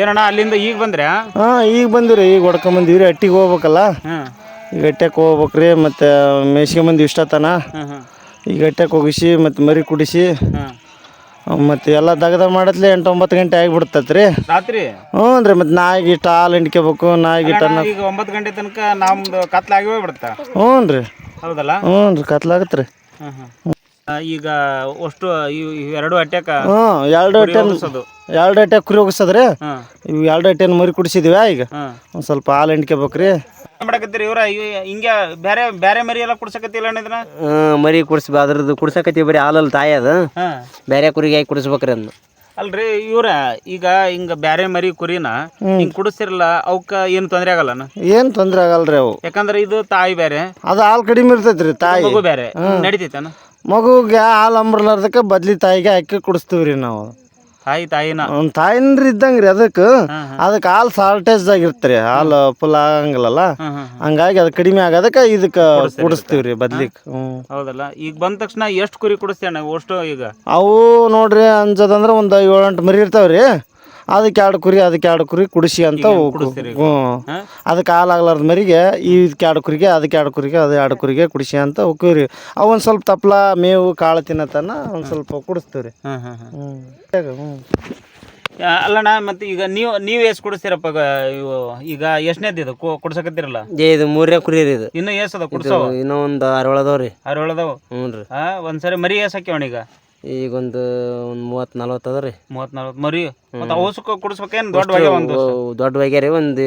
ಏನಣ್ಣ ಅಲ್ಲಿಂದ ಈಗ ಬಂದ್ರೆ? ಹಾ ಈಗ ಬಂದಿರಿ ಈಗ ಹೊಡ್ಕೊಂಡ್ ಬಂದಿವ್ರಿ ಅಟ್ಟಿಗೆ ಹೋಗ್ಬೇಕಲ್ಲ. ಹ್ಮ್ ಈಗ ಹಟ್ಯಾಕ್ ಹೋಗ್ಬೇಕ್ರಿ ಮತ್ತೆ ಮೇಸಿಗೆ ಇಷ್ಟತನ ಹ್ಮ್ ಹ್ಮ್ ಈಗ ಹಟ್ಯಾಕ್ ಹೋಗಿಸಿ ಮತ್ತೆ ಮರಿ ಕುಡಿಸಿ. ಹ್ಮ್ ಮತ್ತೆ ಎಲ್ಲ ದಗದ ಮಾಡತ್ಲೆ ಎಂಟು ಒಂಬತ್ತು ಗಂಟೆ ಆಗಿಬಿಡ್ತತ್ರಿ. ರೀ ರಾತ್ರಿ? ಹ್ಞೂ ರೀ ಮತ್ತೆ ನಾಯಿ ಇಷ್ಟ ಹಾಲು ಹಿಂಡ್ಕೋಬೇಕು ನಾಯಿ ಅಣ್ಣ, ಈಗ ಒಂಬತ್ತು ಗಂಟೆ ತನಕ ನಮ್ದು ಕತ್ಲಾಗಿ ಹೋಗ್ಬಿಡುತ್ತಾ ಹ್ಞೂ ರೀ ಹೌದಲ್ಲ? ಹ್ಞೂ ರೀ ಕತ್ಲಾಗತ್ತೆ ರೀ ಹ್ಮ್ ಹ್ಮ್ ಆ, ಈಗ ಅಷ್ಟು ಎರಡು ಅಟ್ಯಾಕ ಹ್ಮ್ ಎರಡು ಅಟ್ಯಾಕ್ ಎರಡು ಅಟ್ಯಾಕ್ ಕುರಿ ಹೋಗಿಸದ್ರಿ ಇವು ಎರಡು ಅಟ್ಯಾನ್ ಮರಿ ಕುಡಿಸಿದಿವ ಈಗ? ಒಂದ್ ಸ್ವಲ್ಪ ಹಾಲು ಎಂಟ್ಕೋಬೇಕ್ರಿ ಏನ್ ಮಾಡಕತ್ತೀರಿ ಇವ್ರ? ಇವ್- ಹಿಂಗೆ ಬೇರೆ ಬೇರೆ ಮರಿ ಎಲ್ಲ ಕುಡ್ಸಕತ್ತಿಲ್ಲ ಅಣ್ಣ ಮರಿ ಕುಡ್ಸ್ ಅದ್ರದ್ದು ಕುಡ್ಸಕತ್ತಿ ಬರೀ ಹಾಲಲ್ಲಿ ತಾಯಿ ಅದು. ಹಾ. ಬೇರೆ ಕುರಿಗೆ ಹಾಕಿ ಕುಡಿಸ್ಬೇಕ್ರಿ ಅದನ್ನ ಅಲ್ರಿ ಇವ್ರ ಈಗ ಹಿಂಗ ಬ್ಯಾರೆ ಮರಿ ಕುರಿನ ಹಿಂಗ್ ಕುಡಿಸಿರಲ್ಲ ಅವಕ್ಕ ಏನ್ ತೊಂದ್ರೆ ಆಗಲ್ಲ ಏನ್ ತೊಂದ್ರೆ ಆಗಲ್ರಿ ಅವು? ಯಾಕಂದ್ರೆ ಇದು ತಾಯಿ ಬೇರೆ ಅದು ಹಾಲ್ ಕಡಿಮೆ ಇರ್ತೈತ್ರಿ ತಾಯಿ. ಬೇರೆ ನಡಿತೈತನ? ಮಗುಗೆ ಹಾಲು ಅಂಬ್ರಲಾರ್ದಕ್ಕೆ ಬದ್ಲಿ ತಾಯಿಗೆ ಅಕ್ಕಿ ಕುಡಿಸ್ತೀವಿ ರೀ ನಾವು. ತಾಯಿ ತಾಯಿನ? ಒಂದು ತಾಯಿನ್ರಿ ಇದ್ದಂಗೆ ರೀ ಅದಕ್ಕೆ ಅದಕ್ಕೆ ಹಾಲು ಶಾರ್ಟೇಜ್ ಆಗಿರ್ತಾರೆ ಹಾಲು ಫುಲ್ ಆಗಂಗಿಲ್ಲಲ್ಲ? ಹಂಗಾಗಿ ಅದು ಕಡಿಮೆ ಆಗೋದಕ್ಕೆ ಇದಕ್ಕೆ ಕುಡಿಸ್ತೀವಿ ರೀ ಬದ್ಲಿಕ್. ಹ್ಞೂ ಹೌದಲ್ಲ. ಈಗ ಬಂದ ತಕ್ಷಣ ಎಷ್ಟು ಕುರಿ ಕುಡಿಸ್ತೇನೆ ಅಷ್ಟು ಈಗ? ಅವು ನೋಡ್ರಿ ಅಂಜದಂದ್ರೆ ಒಂದು ಏಳೆಂಟು ಮರಿ ಇರ್ತಾವ್ರಿ. ಅದಕ್ಕೆ ಎರಡು ಕುರಿ ಅದಕ್ಕೆ ಎರಡು ಕುರಿ ಕುಡಿಸಿ ಅಂತ ಹ್ಞೂ. ಹಾ? ಅದಕ್ಕೆ ಹಾಲಾಗ್ಲಾರ್ದ ಮರಿಗೆ ಇದಕ್ಕೆ ಎರಡು ಕುರಿಗೆ ಅದಕ್ಕೆ ಎರಡು ಕುರಿಗೆ ಅದು ಎರಡು ಕುರಿಗೆ ಕುಡಿಸಿ ಅಂತ ಹೋಗ್ತೀವಿ ರೀ ಅವು ಒಂದು ಸ್ವಲ್ಪ ತಪ್ಪಲ ಮೇವು ಕಾಳು ತಿನ್ನತನ ಒಂದು ಸ್ವಲ್ಪ ಕುಡಿಸ್ತೀವಿ ರೀ ಹ್ಮ್ ಹ್ಮ್ ಹ್ಮ್ ಹ್ಞೂ ಅಲ್ಲಣ್ಣ ಮತ್ತೆ ಈಗ ನೀವು ನೀವು ಎಷ್ಟು ಕುಡಿಸ್ತೀರಪ್ಪ ಇವು ಈಗ ಎಷ್ಟನೇದು ಇದು? ಕುಡ್ಸಕತ್ತಿರಲ್ಲ ಕುಡ್ಸಕತ್ತೀರಲ್ಲ? ಏ ಇದು ಮೂರನೇ ಕುರಿ ರೀ ಇದು. ಇನ್ನೂ ಎಷ್ಟು ಅದ ಕುಡ್ಸವ? ಇನ್ನೂ ಒಂದು ಆರು ಅದಾವ ರೀ ಅರವಳದವು ಹ್ಞೂ ರೀ ಹಾ ಒಂದ್ಸರಿ ಮರಿ ಎಸ್ ಹಾಕ್ಯವಣ ಈಗ? ಈಗ ಒಂದು ಒಂದು ಮೂವತ್ತು ನಲ್ವತ್ತು ಅದ ರೀ. ಮೂವತ್ ನಲ್ವತ್ತು. ಮರಿ ಮತ್ತೆ ಅವಸಕ್ಕೆ ಕುಡಿಸ್ಬೇಕೇನು ದೊಡ್ಡ ಬಗ್ಗೆ ಒಂದು ದೊಡ್ಡ ರೀ ಒಂದು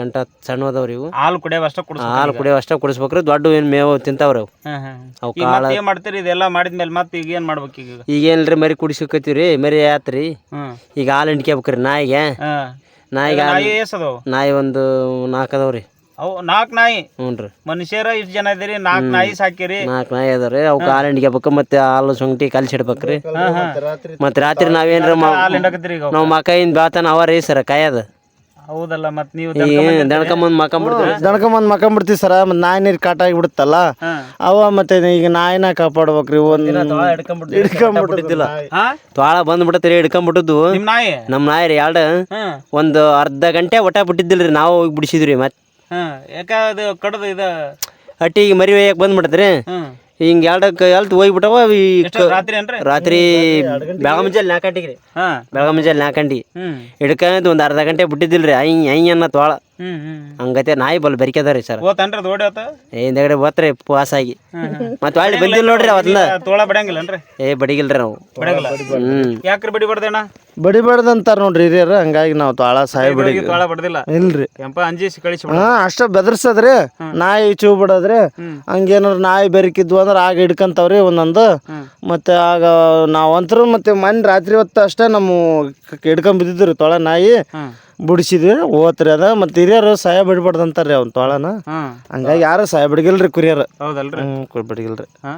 ಎಂಟು ಹತ್ತು ಸಣ್ಣ ರೀ ಇವು. ಹಾಲು ಕುಡಿಯೋ ಅಷ್ಟ ಕುಡಿಸ್ಬೇಕು ಹಾಲು ಕುಡಿಯೋ ಅಷ್ಟೇ ಕುಡಿಸ್ಬೇಕ್ರಿ ದೊಡ್ಡ ಏನು ಮೇವು ತಿಂತಾವ್ರಿ ಅವು. ಅವು ಈಗ ಮತ್ತೆ ಏನ್ ಮಾಡ್ತೀರಿ? ಇದೆಲ್ಲ ಮಾಡಿದ್ಮೇಲೆ ಮತ್ತೆ ಈಗ ಏನು ಮಾಡ್ಬೇಕು ಈಗ? ಈಗ ಏನ್ರಿ ಮರಿ ಕುಡಿಸ್ಕೊತೀವಿ ರೀ ಮರಿ ಆತ್ರಿ. ಈಗ ಹಾಲು ಹಿಂಡ್ಕ್ಯಾಬೇಕ್ರಿ ನಾಯಿಗೆ. ನಾಯಿಗೆ ನಾಯಿ ಅದಾವ? ಒಂದು ನಾಲ್ಕು ಅದಾವ್ರಿ ಅವು ನಾಲ್ಕು ನಾಯಿ. ಹ್ಞೂ ರೀ. ಮನುಷ್ಯರ ಇಷ್ಟು ಜನ ಇದ್ದೀರಿ ನಾಲ್ಕು ನಾಯಿ ಸಾಕಿರಿ. ನಾಲ್ಕು ನಾಯಿ ಅದಾವ್ರಿ ಅವು ಹಾಲು ಹಿಂಡ್ಕ್ಯಾಬೇಕು ಮತ್ತೆ ಹಾಲು ಸೊಂಟಿ ಕಲ್ಸಿ ಇಡ್ಬೇಕ್ರಿ ಮತ್ತೆ ರಾತ್ರಿ ನಾವೇನ್ರ ಹಾಲು ಹಿಂಡಕತ್ತೀರಿ ಈಗ ನಾವು ಮಕಾಯಿಂದ ಬಾತನ ಅವ ರೀ ಸರ್ ಕಾಯದ ಹೌದಲ್ಲ ಮತ್ತೆ ನೀವು ದಣ್ಕೊಂಬಂದು ಮಕ್ಕಂಬಿಡ್ತೀವಿ ಸರ ಮತ್ತು ನಾಯಿ ನೀರು ಕಾಟ ಆಗಿಬಿಡುತ್ತಲ್ಲ ಅವ ಮತ್ತೆ ಈಗ ನಾಯಿನ ಕಾಪಾಡ್ಬೇಕ್ರಿ ಒಂದು ಹಿಡ್ಕೊಂಬಿಟ್ಟಿದ್ದಿಲ್ಲ ಹಾ? ತ್ವಾಳ ಬಂದ್ಬಿಡತ್ರಿ ಹಿಡ್ಕೊಂಬಿಟ್ಟದ್ದು ನಿಮ್ ನಾಯಿ? ನಮ್ಮ ನಾಯಿ ರೀ ಎರಡು. ಒಂದು ಅರ್ಧ ಗಂಟೆ ಒಟ್ಟ ಬಿಟ್ಟಿದ್ದಿಲ್ರಿ ನಾವು ಹೋಗಿ ಬಿಡಿಸಿದ್ರಿ ಮತ್ತೆ. ಯಾಕ ಅದು ಕಡದು ಇದು? ಹಟ್ಟಿಗೆ ಮರಿ ಒಯ್ಯಕ್ಕೆ ಬಂದ್ಬಿಡತ್ರಿ ಹ್ಮ್ ಹಿಂಗೆ ಎರಡಕ್ಕೆ ಎಲ್ತ್ ಹೋಗ್ಬಿಟ್ಟವ ಈ ಕ- ರಾತ್ರಿ ಏನ್ರಿ? ರಾತ್ರಿ ಬೆಳಗ ಮುಂಜಾನೆ ನಾಲ್ಕು ಗಂಟೆಗೆ ರೀ. ಹಾ. ಬೆಳಗ ಮುಂಜಾನೆ ನಾಲ್ಕು ಗಂಟೆಗೆ. ಹಿಡ್ಕೊಂಡು ಒಂದು ಅರ್ಧ ಗಂಟೆ ಬಿಟ್ಟಿದ್ದಿಲ್ರಿ ಐ ಐ ಅನ್ನ ಹ್ಮ್ ಹಂಗತೆ ನಾಯಿ ಬಲ್ ಬೆರಿಕೆದ ರೀ ಸರ್. ಓತನ್ರಿ ಅದು ಓಡಿ ಆತ? ಹಿಂದಗಡೆ ಬತ್ರಿ ಪಾಸಾಗಿ. ಮತ್ತೆ ಹೊಳ್ಳಿ ಬಂದಿಲ್ಲ ನೋಡ್ರಿ ಅವತ್ತಿಂದ ತೋಳ ಬಡಂಗಿಲ್ಲನ್ರಿ ಏ ಬಡಿಗಿಲ್ರಿ ನಾವು. ಬಡಗಲ್ಲ ಹ್ಮ್. ಯಾಕ್ರಿ ಬಡಿ ಬಡ್ದೇಣ ಬಡಿಬಾರ್ದಂತಾರ ನೋಡ್ರಿ ಹಿರಿಯರು ಹಂಗಾಗಿ ನಾವು ತೋಳ ಸಾಯಿ ಬಡಿ ತೋಳ ಬಡ್ದಿಲ್ಲ. ಇಲ್ರಿ. ಕೆಂಪ ಕಳಿಸಿ ಹಾ ಅಷ್ಟ ಬೆದರ್ಸದ್ರಿ ನಾಯಿ ಚೂ ಬಿಡದ್ರಿ. ಹಂಗೇನಾರ ನಾಯಿ ಬೆರಿಕಿದ್ವು ಅಂದ್ರೆ ಆಗ ಹಿಡ್ಕಂತಾವ್ರಿ ಒಂದೊಂದು. ಮತ್ತೆ ಆಗ ನಾವು ಅಂತರೂ ಮತ್ತೆ ಮನ್ ರಾತ್ರಿ ಹೊತ್ತು ಅಷ್ಟೇ ನಮ್ಮ ಹಿಡ್ಕೊಂಡ್ ಬಿದ್ದಿದ್ರಿ ತೋಳ ನಾಯಿ. ಬಿಡಿಸಿದ್ವಿ ಓತ್ರಿ ಅದ ಮತ್ತೆ ಹಿರಿಯರು ಸಹಾಯ ಬಿಡ್ಬಾರ್ದು ಅಂತಾರ್ರಿ ಅವ್ನ ತೋಳನ. ಹಂಗಾಗಿ ಯಾರು ಸಹಾಯ ಬಿಡ್ಗಿಲ್ರಿ ಕುರಿಯರು. ಹೌದಲ್ರಿ. ಹ್ಞೂ ಬಿಡಗಿಲ್ರಿ. ಹಾ.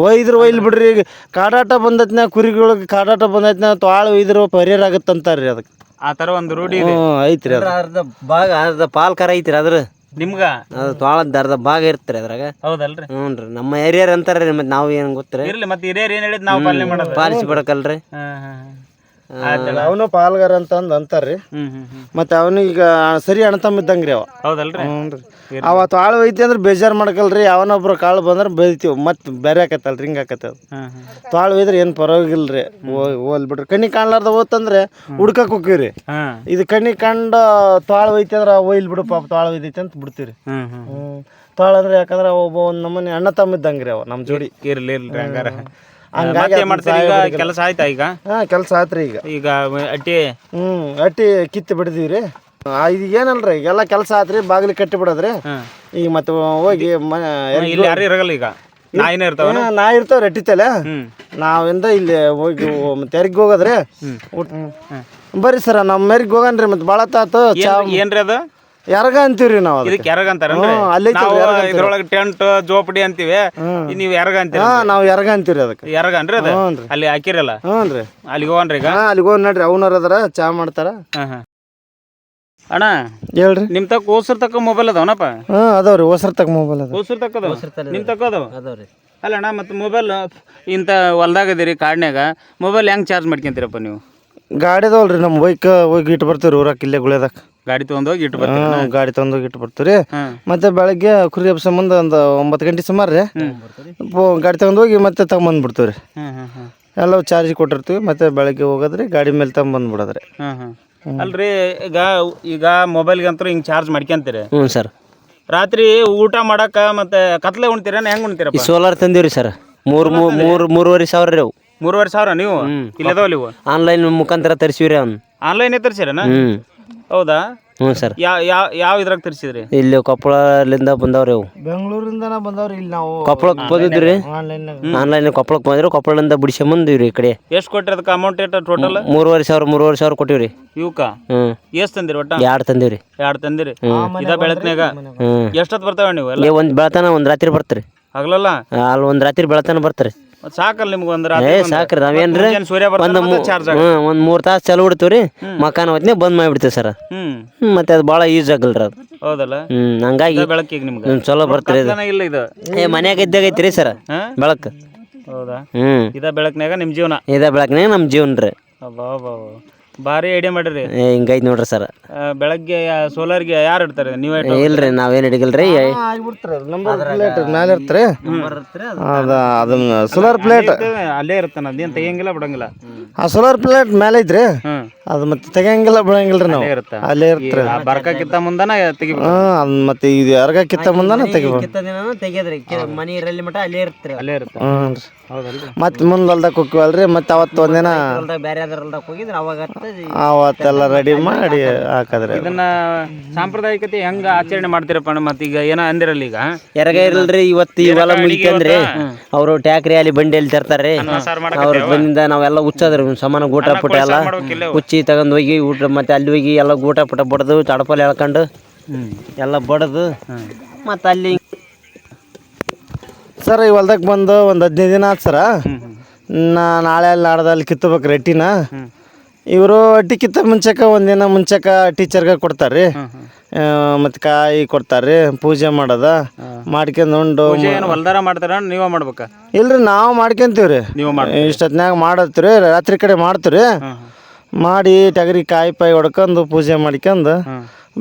ಒಯ್ದ್ರ ಒಯ್ಲ್ ಬಿಡ್ರಿ ಈಗ ಕಾಡಾಟ ಬಂದೈತ್ನ ಕುರಿಗಳಿಗೆ ಕಾಡಾಟ ಬಂದೈತ್ನ ತೋಳ ಒಯ್ದ್ರ ಪರಿಹಾರ ಆಗತ್ತಂತಾರ್ರಿ ಅದಕ್ಕೆ ಆ ತರ ಒಂದು ರೂಢಿ ಹ್ಞೂ ಐತ್ರಿ ಅದು. ಅರ್ಧ ಭಾಗ ಅರ್ಧ ಪಾಲ್ ಕರ ಐತ್ರಿ ಅದ್ರ. ನಿಮ್ಗ? ಅದು ತ್ವಾಳದ ಅರ್ಧ ಭಾಗ ಇರ್ತ್ರಿ ಅದ್ರಾಗ. ಹೌದಲ್ರಿ. ಹ್ಞೂ ರೀ ನಮ್ಮ ಹಿರಿಯರ್ ಅಂತಾರ್ರಿ ಮತ್ತೆ ನಾವು ಏನು ಗೊತ್ತ್ರಿ. ಇರ್ಲಿ ಮತ್ತೆ ಹಿರಿಯರ್ ಏನ್ ಹೇಳಿದ್ ನಾವು ಪಾಲನೆ ಮಾಡೋದು. ಪಾಲಿಸಿ ಬಿಡಕಲ್ರಿ. ಹ್ಮ್ ಹ್ಮ್ ಅವನು ಪಾಲ್ಗಾರ ಅಂತ ಅಂದ್ ಅಂತಾರ್ರಿ ಮತ್ತೆ ಅವನಿಗ ಸರಿ ಅಣ್ತಮ್ಮ ಇದ್ದಂಗ್ರಿ ಅವ. ಹೌದಲ್ರಿ? ಹ್ಞೂ ಅವತ್ತು ಆಳು ಐತಿ ಅಂದ್ರೆ ಬೇಜಾರು ಮಾಡ್ಕಲ್ರಿ ಯಾವನೊಬ್ರು ಕಾಳು ಬಂದ್ರೆ ಬೈತೀವಿ ಮತ್ತೆ ಬೇರೆ ಆಕತ್ತಲ್ರಿ ಹಿಂಗೆ ಹ್ಮ್ ಹ್ಮ್. ತಾಳು ಒಯ್ದ್ರೆ ಏನು ಪರವಾಗಿಲ್ರಿ ಹೋಲ್ ಬಿಡ್ರಿ. ಕಣ್ಣಿಗೆ ಕಾಣ್ಲಾರ್ದ ಹೋತಂದ್ರೆ ಹುಡ್ಕಕ್ ಹೋಗ್ತೀವ್ರಿ. ಹ್ಮ್ ಇದು ಕಣ್ಣಿ ಕಂಡ ತಾಳು ಒಯ್ತಿ ಅಂದ್ರೆ ಒಯ್ಲ್ ಬಿಡು ಪಾಪ ತಾಳು ಒಯ್ದೈತಿ ಅಂತ ಬಿಡ್ತೀರಿ ತಾಳು ಅಂದ್ರೆ ಯಾಕಂದ್ರೆ ಒಬ್ಬ ಒಂದು ನಮ್ಮನೆ ಅಣ್ಣ ತಮ್ಮ ಇದ್ದಂಗ್ರಿ ಅವ ನಮ್ಮ ಜೋಡಿ. ಇರ್ಲಿ ಇರ್ಲಿ ಹಂಗಾರ. ಹಂಗಾಗಿ ಮತ್ತೆ ಮಾಡ್ತೀರಿ? ಈಗ ಕೆಲಸ ಆಯ್ತಾ ಈಗ? ಹಾ ಕೆಲಸ ಆತ್ರಿ ಈಗ. ಈಗ ಅಟ್ಟಿ? ಹ್ಞೂ ಅಟ್ಟಿ ಕಿತ್ತು ಬಿಡಿದೀವಿ ರೀ ಇದು ಏನಲ್ರಿ ಈಗೆಲ್ಲ ಕೆಲಸ ಆತ್ರಿ ಬಾಗಿಲು ಕಟ್ಟಿ ಬಿಡೋದ್ರಿ. ಈಗ ಮತ್ತೆ ಹೋಗಿ ಮನೆ ಇಲ್ಲಿ ಯಾರು ಇರಗಲ್ಲ ಈಗ? ನಾಯಿನೇ ಇರ್ತಾವ ಹಾ, ನಾ ಇರ್ತಾವ ರೆಟ್ಟಿತಲೆ ಹ್ಮ್. ನಾವಿಂದ ಇಲ್ಲಿ ಹೋಗಿ ತೆರಿಗೆ ಹೋಗೋದ್ರಿ. ಊಟ- ಬರ್ರಿ ಸರ ನಮ್ಮ ಮೇರಿಗೆ ಹೋಗನ್ರಿ ಮತ್ತೆ ಭಾಳ ತಾತು ಚಾ ಏನ್- ಏನ್ರಿ ಅದು? ಯಾರಗ ಅಂತೀವ್ರಿ ನಾವು ಇದಕ್ಕೆ ಹ್ಞೂ, ಅಲ್ಲೇ ನಾವು ಎರಗ ಇದ್ರೊಳಗೆ ಟೆಂಟ್ ಜೋಪಡಿ ಅಂತೀವಿ. ನೀವು ಎರಗ ಅಂತೀರಿ? ಹಾ ನಾವು ಎರಗ ಅಂತೀವ್ರಿ ಅದಕ್ಕೆ? ಎರಗ ಅನ್ರಿ ಅದು? ಹ್ಞೂನ್ರಿ. ಅಲ್ಲಿ ಹಾಕಿರಲ್ಲ? ಹ್ಞೂ ರೀ. ಅಲ್ಲಿಗೆ ಹೋಗನ್ರಿ ಈಗ? ಹಾ ಅಲ್ಲಿಗೆ ಹೋಗಿ ನೋಡ್ರಿ. ಅವನರ ಅದಾರ ಚಾ ಮಾಡ್ತಾರ. ಹಾ ಹಾ. ಅಣ್ಣ ಹೇಳ್ರಿ. ನಿಮ್ ತಕ್ಕ ಓಸರ್ ತಕ್ಕ ಮೊಬೈಲ್ ಅದಾವನಪ್ಪ? ಹಾ ಅದಾವ್ರಿ. ಹೊಸರ್ ತಗ ಮೊಬೈಲ್ ಅದ ಓಸರ್ ತಕ್ಕ ಅದಾವ? ನಿಮ್ ತಕ್ಕ ಅದಾವ? ಅದಾವ್ರಿ ಅಲ್ಲ ಅಣ್ಣ ಮತ್ತೆ ಮೊಬೈಲ್ ಇಂಥ ಹೊಲ್ದಾಗ ಇದೀರಿ ಕಾಡ್ನ್ಯಾಗ. ಮೊಬೈಲ್ ಹೆಂಗ್ ಚಾರ್ಜ್ ಮಾಡ್ಕೊಂತೀರಪ್ಪ ನೀವು? ಗಾಡಿ ಅದಾವಲ್ರಿ ನಮ್ಮ ಬೈಕ್ ಹೋಗಿ ಇಟ್ಟು ಬರ್ತೀವಿ ಊರಾಗ ಇಲ್ಲೇ ಗುಳೆದಾಗ ಗಾಡಿ ತಗೊಂಡೋಗಿ ಇಟ್ಟು ಬರ್ತೀವಿ ಹ್ಞೂ ಗಾಡಿ ತಗೊಂಡೋಗಿ ಇಟ್ಟು ಬರ್ತೀವಿ ಮತ್ತೆ ಬೆಳಗ್ಗೆ ಕುರಿ ಹಬ್ಬ ಸಂಬಂಧ ಒಂದು ಒಂಬತ್ತು ಗಂಟೆ ಸುಮಾರು ರೀ. ಪೋ- ಗಾಡಿ ತಗೊಂಡೋಗಿ ಮತ್ತೆ ತಗೊಂಬಂದ್ಬಿಡ್ತೀವಿ ರೀ ಎಲ್ಲ ಎಲ್ಲವೂ ಚಾರ್ಜ್ ಕೊಟ್ಟಿರ್ತೀವಿ ಮತ್ತೆ ಬೆಳಗ್ಗೆ ಹೋಗೋದ್ರಿ ಗಾಡಿ ಮೇಲೆ ತಗೊಂಬಂದ್ಬಿಡೋದ್ರಿ. ಹ್ಮ್. ಅಲ್ರಿ ಈಗ ಈಗ ಮೊಬೈಲ್ಗೆ ಅಂತೂ ಹಿಂಗೆ ಚಾರ್ಜ್ ಮಾಡ್ಕೊಂತೀರಿ ಹ್ಞೂ ಸರ್. ರಾತ್ರಿ ಊಟ ಮಾಡಕ್ಕ ಮತ್ತೆ ಕತ್ಲೆ ಉಣ್ತೀರ ಹೆಂಗ್ ಉಣ್ತೀರ ಉಣ್ತೀರಪ್ಪ ಸೋಲಾರ್ ತಂದೀವ್ರಿ ಸರ್. ಮೂರು ಮೂರು ಮೂರುವರೆ ಸಾವಿರ ರೀ ಅವು. ಮೂರುವರೆ ಸಾವಿರ ನೀವು? ಇಲ್ಲದವ ನೀವು ಆನ್ಲೈನ್ ಮುಖಾಂತರ ತರಿಸಿವ್ರಿ ಅವ್ನು. ಆನ್ಲೈನ್ ತರ್ಸಿರನ? ಹ್ಞೂ ಹೌದಾ? ಹ್ಞೂ ಸರ್. ಯಾವ ಯಾವ ಯಾವ ಇದ್ರಾಗ ತರಿಸಿದ್ರಿ? ಇಲ್ಲಿ ಕೊಪ್ಪಳಲಿಂದ ಬಂದವ್ರಿ ಅವು ಬೆಂಗಳೂರಿಂದ ಬಂದವ್ರಿ ಇಲ್ಲಿ ನಾವು. ಕೊಪ್ಪಳಕ್ಕೆ ಬಂದಿದ್ರಿ ಆನ್ಲೈನ್ನಾಗ ಆನ್ಲೈನ್ ಕೊಪ್ಪಳಕ್ಕೆ ಬಂದ್ರು ಕೊಪ್ಪಳದಿಂದ ಬಿಡಿಸ್ಕೊಂಬಂದಿವ್ರಿ ಈ ಕಡೆ. ಎಷ್ಟು ಕೊಟ್ಟಿರಿ ಅದಕ್ಕೆ ಅಮೌಂಟ್ ಎಷ್ಟು ಟೋಟಲ್ ಮೂರುವರೆ ಸಾವಿರ ಮೂರುವರೆ ಸಾವಿರ ಕೊಟ್ಟಿವ್ರಿ ಇವಕ್ಕ? ಹ್ಞೂ ಎಷ್ಟು ತಂದಿರಿ ಒಟ್ಟ? ಎರಡು ತಂದಿವ್ರಿ ಎರಡು ತಂದಿರಿ? ಇದ ಬೆಳತ್ನ್ಯಾಗ ಹ್ಞೂ ಎಷ್ಟೊತ್ತು ಬರ್ತಾವ ನೀವು ಎಲ್ಲ? ಒಂದು ಬೆಳತನ ಒಂದು ರಾತ್ರಿ ಬರ್ತೀರಿ. ಆಗಲಲ್ಲ ಅಲ್ಲಿ ಒಂದು ರಾತ್ರಿ ಬೆಳತನ ಬರ್ತೀರಿ. ಮತ್ತ್ ಸಾಕಲ್ಲ ನಿಮ್ಗೆ ಒಂದು ಏ ಸಾಕ್ರಿ ನಾವೇನ್ರಿ ಸೂರ್ಯ ಒಂದು ಬರ್ತಾನೆ ಚಾರ್ಜ್ ಆಗ ಹ್ಞೂ ಒಂದು ಮೂರು ತಾಸು ಚಲೋ ಬಿಡ್ತೀವ್ರಿ. ಮಕಾನ ಹೊತ್ತಿನ ಬಂದ್ ಮಾಡಿಬಿಡ್ತೀವಿ ಸರ್. ಹ್ಮ್. ಮತ್ತೆ ಅದು ಭಾಳ ಯೂಸ್ ಆಗಲ್ರಿ ಅದು. ಹೌದಲ್ಲ? ಹ್ಞೂ ಹಂಗಾಗಿ ಬೆಳಕಿಗೆ ನಿಮ್ಗೆ. ಹ್ಞೂ ಚಲೋ ಬರ್ತೀರಿ ಇದು. ಇಲ್ಲ ಇದು. ಏ ಮನ್ಯಾಗ ಇದ್ದಾಗ ಐತ್ರಿ ಸರ್. ಹಾ? ಬೆಳಕು. ಹೌದಾ? ಹ್ಞೂ ಇದ ಬೆಳಕ್ನ್ಯಾಗ ನಿಮ್ಮ ಜೀವನ. ಇದ ಬೆಳಕ್ನ್ಯಾಗ ನಮ್ಮ ಜೀವನ ರೀ ಅಬ್ಬಾ ಅಬ್ಬಾ ಅಬ್ಬಾ. ಭಾರಿ ಐಡಿಯಾ ಮಾಡಿರಿ. ಏ ಹಿಂಗೈತೆ ನೋಡ್ರಿ ಸರ್. ಆ, ಬೆಳಗ್ಗೆ ಸೋಲಾರ್ಗೆ ಯಾರು ಇಡ್ತಾರೆ? ನೀವೇ ಇಟ್ಟು- ಇಲ್ರಿ ನಾವೇನು ಹಿಡಿಗಲ್ರಿ ಆಗ್ಬಿಡ್ತಾರೆ ನಂಬರ್ ಪ್ಲೇಟ್ ಮೇಲೆ ಇರ್ತಾರೆ. ಅದ ಅದನ್ನ ಸೋಲಾರ್ ಪ್ಲೇಟ್ ಅಲ್ಲೇ ಇರ್ತಾನ ಅದೇನು ತೆಗಿಯಂಗಿಲ್ಲ ಬಿಡಂಗಿಲ್ಲ. ಆ ಸೋಲಾರ್ ಪ್ಲೇಟ್ ಮೇಲೆ ಐತ್ರಿ. ಹ್ಮ್. ಅದು ಮತ್ತೆ ತೆಗಿಯಂಗಿಲ್ಲ ಬಿಡಂಗಿಲ್ರಿ ನಾವು. ಅಲ್ಲೇ ಅಲ್ಲೇ ಇರ್ತಾರೆ. ಬರ್ಕಕ್ಕಿಂತ ಮುಂದನ ತೆಗಿಬೇಕು ಹಾ ಅದ್ ಮತ್ತೆ ಇದು ಯಾರ್ಗ ಕಿತ್ತ ಮುಂದನ ತೆಗಿಬೇಕು ಕಿತ್ತ ದಿನ ತೆಗಿಯೋದ್ರಿ. ಮನಿ ಇರಲಿ ಮಟ ಅಲ್ಲೇ ಇರ್ತೀರಿ. ಅಲ್ಲೇ ಇರುತ್ತೆ. ಹ್ಞೂ ರೀ ಹೌದಲ್ರಿ. ಮತ್ತೆ ಮುಂದೆ ಹೊಲ್ದಾಗ ಹೋಗ್ತೀವಲ್ರಿ ಮತ್ತೆ ಅವತ್ತು ಒಂದಿನ ಹೊಲ್ದಾಗ ಬೇರೆ ಯಾವ್ದಾರ ಹೊಲ್ದಾಗ ಹೋಗಿದ್ರೆ ಅವಾಗ ಅಷ್ಟೇ ಅವತ್ತೆಲ್ಲ ರೆಡಿ ಮಾಡಿ ಹಾಕದ್ರಿ. ಇದನ್ನ ಸಾಂಪ್ರದಾಯಿಕತೆ ಹೆಂಗ ಆಚರಣೆ ಮಾಡ್ತೀರಪ್ಪ ಅಣ್ಣ ಮತ್ತೆ ಈಗ ಏನೋ ಅಂದಿರಲ್ಲ ಈಗ? ಎರಗ ಇರಲ್ರಿ ಇವತ್ತು ಇವೆಲ್ಲ ಮುಗಿತಂದ್ರಿ ಅವರು ಟ್ಯಾಕ್ರಿ ಅಲ್ಲಿ ಬಂಡಿಯಲ್ಲಿ ತರ್ತಾರ್ರಿ. ಸಾರ್ ಅವ್ರ ಬಂದಿಂದ ನಾವೆಲ್ಲ ಹುಚ್ಚದ್ರಿ ಸಮಾನ ಗೂಟ ಪುಟ ಎಲ್ಲ. ಮಾಡ್ಬೇಕಿಲ್ಲ ಹುಚ್ಚಿ ತಗೊಂಡು ಹೋಗಿ ಊಟ ಮತ್ತೆ ಅಲ್ಲಿ ಹೋಗಿ ಎಲ್ಲ ಊಟ ಪಟ ಬಡದು ತಡಪಲ್ ಎಳ್ಕೊಂಡು ಎಲ್ಲ ಬಡದು ಮತ್ತು ಅಲ್ಲಿ ಸರ್ ಈ ಹೊಲ್ದಾಗ ಬಂದು ಒಂದು ಹದಿನೈದು ದಿನ ಆಯ್ತು ಸರ. ನಾ ನಾಳೆ ಅಲ್ಲಿ ನಾಡ್ದಲ್ಲಿ ಕಿತ್ತಬೇಕು ರೆಟ್ಟಿನ. ಇವರು ಅಟ್ಟಿ ಕಿತ್ತ ಮುಂಚೆಕ ಒಂದಿನ ಮುಂಚೆಕ ಟೀಚರ್ಗೆ ಕೊಡ್ತಾರೆ ರೀ ಮತ್ತು ಕಾಯಿ ಕೊಡ್ತಾರೆ ಪೂಜೆ ಮಾಡೋದ. ಮಾಡ್ಕೊಂಡು ಉಂಡು ಹೊಲ್ದಾರ ಮಾಡ್ತಾರ ನೀವ ಮಾಡ್ಬೇಕಾ? ಇಲ್ರಿ ನಾವು ಮಾಡ್ಕೊಂತೀವಿ ರೀ ನೀವು ಇಷ್ಟೊತ್ನ್ಯಾಗ ಮಾಡತ್ತೀವಿ ರಾತ್ರಿ ಕಡೆ ಮಾಡ್ತೀವಿ ಮಾಡಿ ಟಗರಿ ಕಾಯಿ ಪಾಯಿ ಹೊಡ್ಕೊಂಡು ಪೂಜೆ ಮಾಡ್ಕೊಂಡು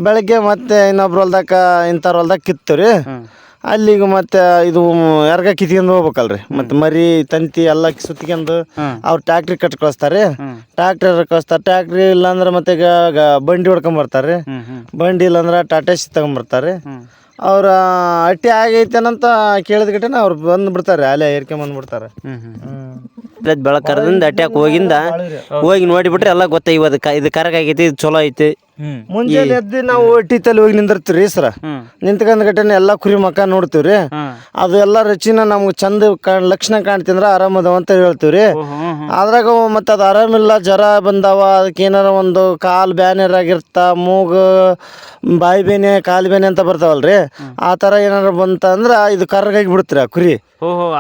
ಬೆಳಗ್ಗೆ ಮತ್ತೆ ಇನ್ನೊಬ್ರ ಹೊಲ್ದಾಗ ಇಂಥವ್ರ ಹೊಲ್ದಾಗ ಕಿತ್ತು ರೀ ಅಲ್ಲಿಗೆ ಮತ್ತೆ ಇದು ಯಾರ್ಗ ಕಿತ್ಕೊಂಡು ಹೋಗ್ಬೇಕಲ್ರಿ. ಮತ್ತೆ ಮರಿ ತಂತಿ ಎಲ್ಲ ಸುತ್ಕೊಂಡು ಅವ್ರು ಟ್ಯಾಕ್ಟ್ರಿ ಕಟ್ ಕಳಿಸ್ತಾರೆ. ಟ್ಯಾಕ್ಟ್ರಿ ಕಳಿಸ್ತಾರೆ. ಟ್ಯಾಕ್ಟ್ರಿ ಇಲ್ಲಾಂದ್ರೆ ಮತ್ತೆ ಈಗ ಬಂಡಿ ಬಂಡಿ ಹೊಡ್ಕೊಂಬರ್ತಾರೆ ಬಂಡಿ ಇಲ್ಲಾಂದ್ರೆ ಟಾಟಾ ಸಿ ತಗೊಂಬರ್ತಾರೆ ಅವ್ರ ಅಟ್ಟಿ ಆಗೈತೇನಂತ ಕೇಳಿದ ಗಿಟ್ಟನ ಅವ್ರು ಬಂದು ಬಿಡ್ತಾರೆ ಅಲ್ಲೇ ಏರ್ಕೊಂಡ್ ಬಿಡ್ತಾರೆ. ಬೆಳಕ್ ಕರ್ದಿಂದ ಅಟ್ಯಾಕ್ ಹೋಗಿಂದ ಹೋಗಿ ನೋಡಿಬಿಟ್ರೆ ಎಲ್ಲ ಗೊತ್ತ ಇವತ್ತು ಕ- ಇದು ಕರಗ ಆಗೈತಿ ಇದು ಚಲೋ ಐತಿ. ಮುಂಜಾನೆ ಎದ್ದು ನಾವು ತಲೆ ಹೋಗಿ ನಿಂದಿರ್ತೀವ್ರಿ ಸರ. ನಿಂತ್ಕೊಂಡ್ ಗಟ್ಟನೆ ಎಲ್ಲ ಕುರಿ ಮಕ್ಕ ನೋಡ್ತೀವ್ರಿ. ಅದು ಎಲ್ಲ ರುಚಿನ ನಮ್ಗೆ ಚಂದ ಕಾಣ್ ಲಕ್ಷಣ ಕಾಣ್ತಿಂದ್ರ ಅದಾವ ಅಂತ ಹೇಳ್ತೀವ್ರಿ. ಅದ್ರಾಗ ಮತ್ತೆ ಅದು ಆರಾಮಿಲ್ಲ ಜ್ವರ ಬಂದಾವ ಅದಕ್ಕೆ ಏನಾರ ಒಂದು ಕಾಲು ಬ್ಯಾನರ್ ಆಗಿರ್ತ ಮೂಗು ಬಾಯಿ ಬೇನೆ ಕಾಲು ಬೇನೆ ಅಂತ ಬರ್ತಾವಲ್ರಿ. ಆ ಥರ ಏನಾರ ಅಂದ್ರೆ ಇದು ಕರ್ಗಾಗಿ ಬಿಡ್ತೀರಿ ಆ ಕುರಿ.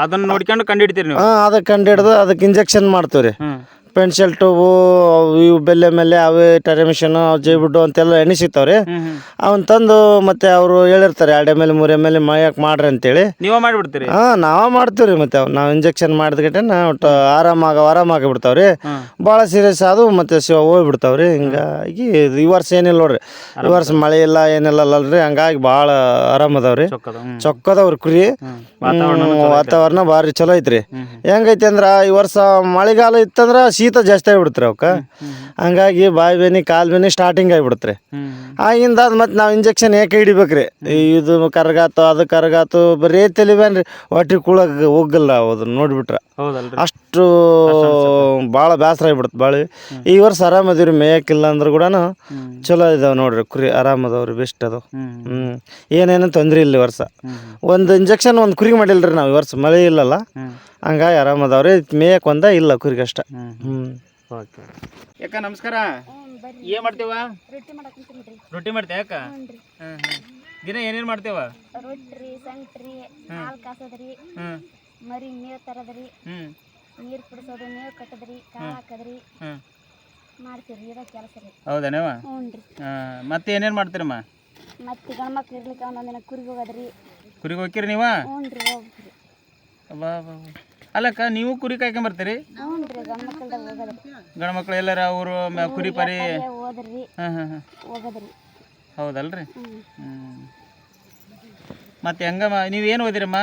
ಅದನ್ನ ನೋಡ್ಕೊಂಡು ಕಂಡಿಡ್ತೀರಿ ನೀವು. ಹಾಂ ಅದಕ್ಕೆ ಕಂಡು ಹಿಡ್ದು ಅದಕ್ಕೆ ಇಂಜೆಕ್ಷನ್ ಮಾಡ್ತೀವ್ರಿ. ಪೆನ್ಸಿಲ್ ಟೂಬು ಇವು ಬೆಲ್ಲೆ ಮೇಲೆ ಅವೇ ಟೆರೆಮಿಷನ್ ಜೈಬಿಡ್ಡು ಅಂತೆಲ್ಲ ಎಣ್ಣೆ ಸಿಗ್ತಾವ್ರಿ ಅವನ್ ತಂದು ಮತ್ತೆ ಅವರು ಹೇಳಿರ್ತಾರೆ ಎರಡು ಎಂ ಎಲ್ ಮೂರು ಎಂ ಎಲ್ ಮಯಕ್ ಮಾಡ್ರಿ ಅಂತೇಳಿ. ನೀವ ಮಾಡ್ಬಿಡ್ತೀರಿ? ಹಾ ನಾವೇ ಮಾಡ್ತೀವ್ರಿ ಮತ್ತೆ ಅವು ನಾವು ಇಂಜೆಕ್ಷನ್ ನಾ ಒಟ್ಟು ಆರಾಮಾಗ ಆರಾಮಾಗಿ ಬಿಡ್ತಾವ್ರಿ ಭಾಳ ಸೀರಿಯಸ್ ಆದವು ಮತ್ತೆ ಶಿವ ಹೋಗ್ಬಿಡ್ತಾವ್ರಿ. ಹಿಂಗಾಗಿ ಇದು ಈ ವರ್ಷ ಏನಿಲ್ಲ ನೋಡ್ರಿ. ಈ ವರ್ಷ ಮಳೆ ಇಲ್ಲ ಏನಿಲ್ಲ ಅಲ್ರಿ. ಹಂಗಾಗಿ ಭಾಳ ಆರಾಮ್ ಅದಾವ್ರಿ. ಚೊಕ್ಕದವ್ರಿ ಕುರಿ. ವಾತಾವರಣ ಭಾರಿ ಚಲೋ ಐತ್ರಿ. ಹೆಂಗೈತಿ ಅಂದ್ರ ಈ ವರ್ಷ ಮಳೆಗಾಲ ಇತ್ತಂದ್ರ ಶೀತ ಜಾಸ್ತಿ ಆಗಿಬಿಡ್ತಾರೆ ಅವಕ್ಕ. ಹಂಗಾಗಿ ಬಾಯಿ ಬೇನಿ ಕಾಲು ಬೇನಿ ಸ್ಟಾರ್ಟಿಂಗ್ ಆಗಿಬಿಡ್ತಾರೆ. ಆಗಿಂದ ಅದು ಮತ್ತೆ ನಾವು ಇಂಜೆಕ್ಷನ್ ಯಾಕೆ ಹಿಡಿಬೇಕ್ರಿ? ಇದು ಕರ್ಗಾತು ಅದು ಕರ್ಗಾತು ಬರೀ ತಲೆ ಬ್ಯಾನ್ರಿ ಹೊಟ್ಟೆ ಕೂಳಕ್ಕೆ ಹೋಗಲ್ಲ ಅದನ್ನ ನೋಡ್ಬಿಟ್ರ. ಅಷ್ಟು ಭಾಳ ಬೇಸರ ಆಗಿಬಿಡುತ್ತೆ ಭಾಳ ಈ ವರ್ಷ ಆರಾಮದೀವ್ರಿ ಮೇಯಕ್ಕಿಲ್ಲ ಅಂದ್ರೆ ಕೂಡ ಚಲೋ ಇದಾವೆ ನೋಡ್ರಿ ಕುರಿ ಆರಾಮದವ್ರಿ ಬೆಸ್ಟ್ ಅದು ಹ್ಞೂ ಏನೇನು ತೊಂದರೆ ಇಲ್ಲ ಈ ವರ್ಷ. ಒಂದು ಇಂಜೆಕ್ಷನ್ ಒಂದು ಕುರಿಗೆ ಮಾಡಿಲ್ಲ ರೀ ನಾವು ಈ ವರ್ಷ ಮಳೆ ಇಲ್ಲಲ್ಲ. ಹಂಗಾಗಿ ಆರಾಮದವ್ರಿ ಮೇಯಕ್ಕೆ ಒಂದ ಇಲ್ಲ ಕುರಿಗೆ ಅಷ್ಟ. ಹ್ಞೂ ಓಕೆ. ಯಾಕ ನಮಸ್ಕಾರ. ಏನ್ ಮಾಡ್ತೇವ ರೊಟ್ಟಿ ಮಾಡ್ತೇವ ಯಾಕ? ಹ್ಮ್ ಹ್ಮ್. ದಿನ ಏನೇನ್ ಮಾಡ್ತೇವ ರೊಟ್ಟಿ ಸಂಕ್ರಿ ಹಾಲು ಕಾಸೋದ್ರಿ. ಹ್ಮ್. ಮರಿ ಮೇವ್ ತರದ್ರಿ. ಹ್ಮ್. ನೀರ್ ಕುಡಿಸೋದು ಮೇವ್ ಕಟ್ಟದ್ರಿ ಕಾಳು ಹಾಕದ್ರಿ. ಹ್ಮ್. ಮಾಡ್ತೀವ್ರಿ ಇದ ಕೆಲಸ ರೀ. ಹೌದೇನವ ಹ್ಞೂನ್ರಿ ಮತ್ತೆ ಏನೇನ್ ಮಾಡ್ತೀರಮ್ಮ? ಮತ್ತೆ ಗಂಡ್ಮಕ್ಳು ಇರ್ಲಿಕ್ಕೆ ಒಂದೊಂದಿನ ಕುರಿಗೆ ಹೋಗೋದ್ರಿ. ಕುರಿಗೆ ಹೋಗ್ತೀರಿ ನೀವ? ಹ್ಞೂನ್ರಿ ಹೋಗ್ರಿ ಅಬ್ಬಾ. ಅಲ್ಲಕ್ಕ ನೀವು ಕುರಿ ಹ್ಞೂನ್ರಿ ಗಂಡ್ಮಕ್ಳದಾಗ ಹೋಗೋದ್ರಿ. ಗಂಡ ಮಕ್ಳು ಎಲ್ಲಾರ ಅವರು ಕುರಿ ಪರಿ ಹೋದ್ರಿ. ಹಾಂ ಹಾಂ ಹಾಂ ಹೋಗೋದ್ರಿ. ಹೌದಲ್ರಿ? ಹ್ಞೂ ಹ್ಞೂ ಮತ್ತೆ ಹೆಂಗಮ್ಮ ನೀವೇನು ಓದಿರಮ್ಮ?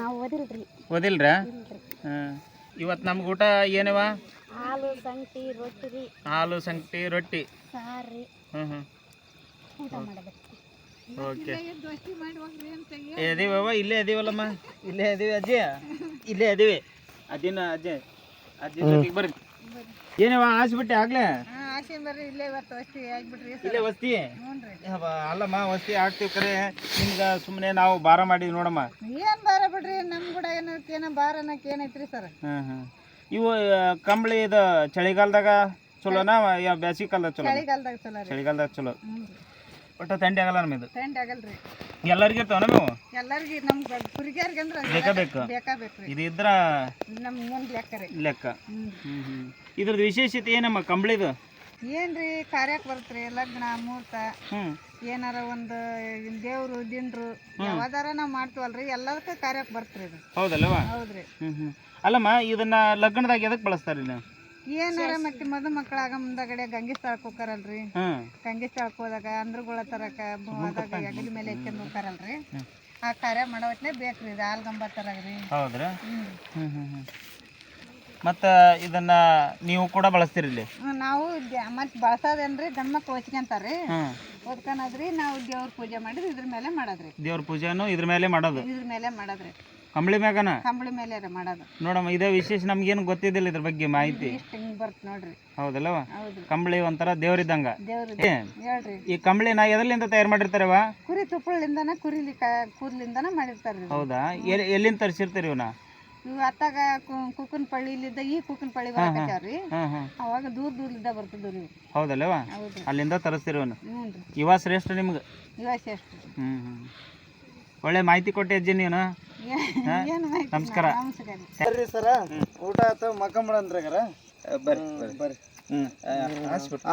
ನಾವು ಓದಿಲ್ರಿ. ಓದಿಲ್ರಾ? ಇಲ್ರಿ ಹಾಂ. ಇವತ್ತು ನಮ್ಗೆ ಊಟ ಏನವ? ಹಾಲು ಸಂಗಟಿ ರೊಟ್ಟಿ ರೀ. ಹಾಲು ಸಂಗಟಿ ರೊಟ್ಟಿ. ಸಾರು ರೀ. ಹ್ಞೂ ಹ್ಞೂ ಊಟ ಮಾಡಬೇಕು. ಓಕೆ. ಅದೀವವ ಇಲ್ಲೇ ಅದೀವಲ್ಲಮ್ಮ. ಇಲ್ಲೇ ಅದೀವಿ ಅಜ್ಜಿ. ಇಲ್ಲೇ ಅದೀವಿ. ಅಜ್ಜಿನ ಅಜ್ಜಿ. ಅಜ್ಜಿ ಜೊತೆಗೆ ಬರ್ರಿ. ಏನವ ಆಸ್ಬಿಟ್ಟೆ ಆಗ್ಲೇ? ಇಲ್ಲೇ ವಸ್ತಿ ಅಲ್ಲಮ್ಮ ವಸ್ತಿ ಆಗ್ತೀವಿ ಕರೆ. ನಿಮ್ಗೆ ಸುಮ್ಮನೆ ನಾವು ಬಾರ ಮಾಡಿದ್ವಿ ನೋಡಮ್ಮ. ಬಿಡ್ರಿ ನಮ್ ಕೂಡ ಏನೈತಿ ಏನೋ ಬಾರ ಅನ್ನಕ್ ಏನೈತ್ರಿ ಸರ್? ಹಾಂ ಹಾಂ ಇವು ಆ, ಕಂಬಳಿ ಇದು ಚಳಿಗಾಲದಾಗ ಚಲೋನಾ? ಯಾ ಬ್ಯಾಸಿಗೆ ಕಾಲದಾಗ ಚಲೋ ಚಳಿಗಾಲದಾಗ ಚಲೋ ರೀ ಚಳಿಗಾಲದಾಗ ಚಲೋ. ಒಟ್ಟು ತಂಡಿ ಆಗಲ್ಲ ನಮ್ದು ಟ್ರೆಂಡ್ ಆಗಲ್ರಿ. ಎಲ್ಲರಿಗೂ ಇರ್ತಾವ ನಾವು? ಎಲ್ಲಾರ್ಗಿ ನಮ್ ಕುರಿಗಾರ್ಗೆ ಅಂದ್ರ ಬೇಕಾ ಬೇಕು ಬೇಕಾ? ಬೇಕ್ರಿ ಇದು ಇದ್ರ ನಮ್ ಮುಂದ್ ಲೆಕ್ಕ ರೀ. ಲೆಕ್ಕ. ಹ್ಮ್ ಹ್ಮ್ ಇದ್ರದ್ದು ವಿಶೇಷತೆ ಏನಮ್ಮ ಕಂಬಳಿದು? ಏನ್ರಿ ಕಾರ್ಯಕ್ಕೆ ಬರುತ್ತೆ ಲಗ್ನ ಮುಹೂರ್ತ. ಹ್ಮ್. ಏನಾರ ಒಂದು ದೇವ್ರು ದಿಂಡ್ರು ಯಾವ್ದಾರ ನಾವ್ ಮಾಡ್ತೀವಲ್ರಿ ಎಲ್ಲದಕ್ಕ ಕಾರ್ಯಕ್ ಬರ್ತ್ರಿ ಇದು. ಹೌದಲ್ವ? ಹೌದ್ರಿ. ಹ್ಮ್ ಹ್ಮ್. ಅಲ್ಲಮ್ಮ ಇದನ್ನ ಲಗ್ನದಾಗ ಎದಕ್ ಬಳಸ್ತಾರ ಏನಾರ ಮತ್ತೆ ಮದು ಮಕ್ಕಳಾಗ ಮುಂದಗಡೆ ಗಂಗೆ ಸ್ಥಳಕ್ಕೆ ಹೋಗ್ತಾರಲ್ರಿ. ಹ್ಮ್. ಗಂಗೆ ಸ್ಥಳಕ್ಕೆ ಹೋದಾಗ ಅಂದ್ರಗಳ ತರಕ ಹೋದಾಗ ಹೆಗಲ ಮೇಲೆ ಎಚ್ಚಂದು ಹೋಗ್ತಾರಲ್ರಿ. ಆ ಕಾರ್ಯ ಮಾಡೋ ಹೊತ್ನ್ಯಾಗ ಬೇಕ್ರಿ ಇದು ಹಾಲ್ಗಂಬ ತರಗ್ರಿ ಹೌದ್ರ? ಹ್ಮ್ ಹ್ಮ್ ಹ್ಮ್. ಮತ್ತು ಇದನ್ನ ನೀವು ಕೂಡ ಬಳಸ್ತೀರಿ ಇಲ್ಲಿ? ನಾವು ಮತ್ತೆ ಬಳಸೋದೇನ್ರಿ ಗಂಡ್ ಮಕ್ಳು ಓಚ್ಕೊಂತಾರ್ರಿ ಹ್ಮ್. ನಾವು ದೇವ್ರ ಪೂಜೆ ಮಾಡಿದ್ರೆ ಇದ್ರ ಮೇಲೆ ಮಾಡೋದ್ರಿ. ದೇವ್ರ ಪೂಜೆನು ಇದ್ರ ಮೇಲೆ ಮಾಡೋದು? ಇದ್ರ ಮೇಲೆ ಮಾಡೋದ್ರಿ. ಕಂಬಳಿ ಮ್ಯಾಗನ? ಕಂಬಳಿ ಮೇಲೆ ರೀ ಮಾಡೋದು. ನೋಡಮ್ಮ ಇದೇ ವಿಶೇಷ ನಮ್ಗೇನು ಗೊತ್ತಿದ್ದಿಲ್ಲ ಇದ್ರ ಬಗ್ಗೆ ಮಾಹಿತಿ. ಬರ್ತ ನೋಡ್ರಿ. ಹೌದಲ್ಲವ ಕಂಬಳಿ ಒಂಥರ ದೇವ್ರಿದ್ದಂಗ. ಹೇಳ್ರಿ. ಈ ಕಂಬಳಿನ ಎದರ್ಲಿಂದ ತಯಾರು ಮಾಡಿರ್ತಾರವ ಕುರಿ ತುಪ್ಪಳಿಂದನ ಕುರಿಲಿ ಕೂದ್ಲಿಂದನ ಮಾಡಿರ್ತಾರ್ರಿ. ಹೌದಾ? ಎಲ್ಲಿ ಎಲ್ಲಿಂದ ತರಿಸಿರ್ತೀರಿ ಇವನ್ನ ಇವು ಅತ್ತಾಗ ಕುಕ್ಕನ ಪಳ್ಳಿಲಿದ್ದ ಈ ಕುಕ್ಕನ ಪಳ್ಳಿ ಬರಕತ್ತಾವ್ರಿ? ಹಾಂ ಹಾಂ. ಅವಾಗ ದೂರ ದೂರದಿಂದ ಬರ್ತದ್ರಿ ರೀ ಹೌದಲ್ಲವ ಅಲ್ಲಿಂದ ತರಿಸ್ತೀರಿ ಇವನ್ನ ಹ್ಞೂ ರೀ. ಇವ ಶ್ರೇಷ್ಠ ನಿಮ್ಗೆ? ಇವಾಸ ಶ್ರೇಷ್ಠ. ಹ್ಞೂ ಹ್ಞೂ ಒಳ್ಳೆ ಮಾಹಿತಿ ಕೊಟ್ಟೆ ಅಜ್ಜಿ ನೀನು. ಏನು ಮಾಹಿತಿ? ನಮಸ್ಕಾರ. ಸರಿ. ಸರ ಊಟ ಆತ ಅಂದ್ರೆ ಬರ್ರಿ ಬರ್ರಿ. ಹ್ಞೂ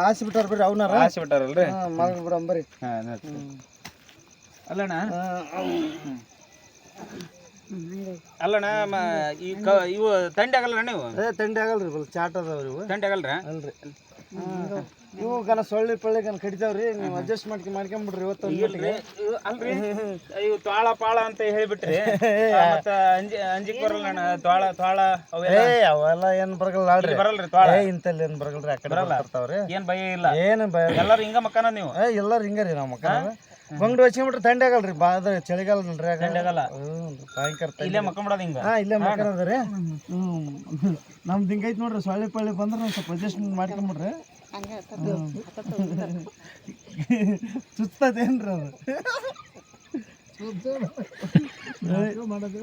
ಆಸಿ ಬಿಟ್ಟಾರ ಬರ್ರಿ ಅವನಾರ? ಅವನ ಬಿಟ್ಟಾರಲ್ರಿ ಮಗ ಬಿಡಂಬರಿ ಬರ್ರಿ. ಹಾಂ ಅಲ್ಲಣ್ಣ? ಅಲ್ಲಣ್ಣ ಮ ಈ ಕ ಇವು ತಂಡಿ ಆಗಲ್ಲ ನೀವು ಏ ತಂಡಿ ಆಗಲ್ರಿ ಬಲ್ ಚಾಟ್ ಅದಾವ್ರಿ ಇವು. ತಂಡಿ ಆಗಲ್ರ? ಅಲ್ರಿ. ಇವು ಗನ ಸೊಳ್ಳಿ ಪಳ್ಳಿ ಗನ ಕಡಿತಾವ್ರಿ ನೀವು ಅಡ್ಜಸ್ಟ್ ಮಾಡ್ಕೊ ಮಾಡ್ಕೊಂಬಿಡ್ರಿ ಇವತ್ತು ಒಂದ್ ಇಲ್ರಿ ಇವು ಅಲ್ರಿ ಇವು ತ್ವಾಳ ಪಾಳ ಅಂತ ಹೇಳಿಬಿಟ್ರಿ. ಮತ್ತ ಅಂಜಿ ಅಂಜಿಕ್ ಬರಲ್ಲ ಅಣ್ಣ ತ್ವಾಳ ತ್ವಾಳ ಅವೆಲ್ಲ. ಏ ಅವೆಲ್ಲ ಏನ್ ಬರಗಲ್ಲ ಆಡ್ರಿ ಬರಲ್ರಿ ತ್ವಾಳ? ಏ ಇಂತಲ್ಲಿ ಏನ್ ಬರಗಲ್ರಿ ಆ ಕಡೆ ಬರ್ತಾವ್ರಿ. ಏನ್ ಭಯ ಇಲ್ಲ? ಏನು ಭಯ ಎಲ್ಲರೂ ಹಿಂಗ ಮಕ್ಕನ ನೀವು? ಏ ಎಲ್ಲಾರು ಹಿಂಗ ರೀ ನಾವು ಮಕ್ಕ ಬಂಗ್ಡಿ ಹಚ್ಕೊಂಡ್ಬಿಟ್ರೆ ತಂಡಿ ಆಗಲ್ರಿ ಬಾ ಅದ ಚಳಿಗಾಲ ನೋಡ್ರಿ ತಂಡಿ ಆಗಲ್ಲ. ಹ್ಞೂ ಭಯಂಕರ ಇಲ್ಲೇ ಮಕ್ಕಂಬಿಡೋದು ಹಿಂಗ. ಹಾಂ ಇಲ್ಲೇ ರೀ. ಹ್ಞೂ ನಮ್ದು ಹಿಂಗೈತೆ ನೋಡ್ರಿ ಸೊಳ್ಳೆ ಪಳ್ಳಿ ಬಂದ್ರೆ ನಾವು ಸ್ವಲ್ಪ ಅಡ್ಜಸ್ಟ್ಮೆಂಟ್ ಮಾಡ್ಕೊಂಬಿಡ್ರಿ. ಹಂಗೆ ಅದು. ಮಾಡೋದು? ಅದು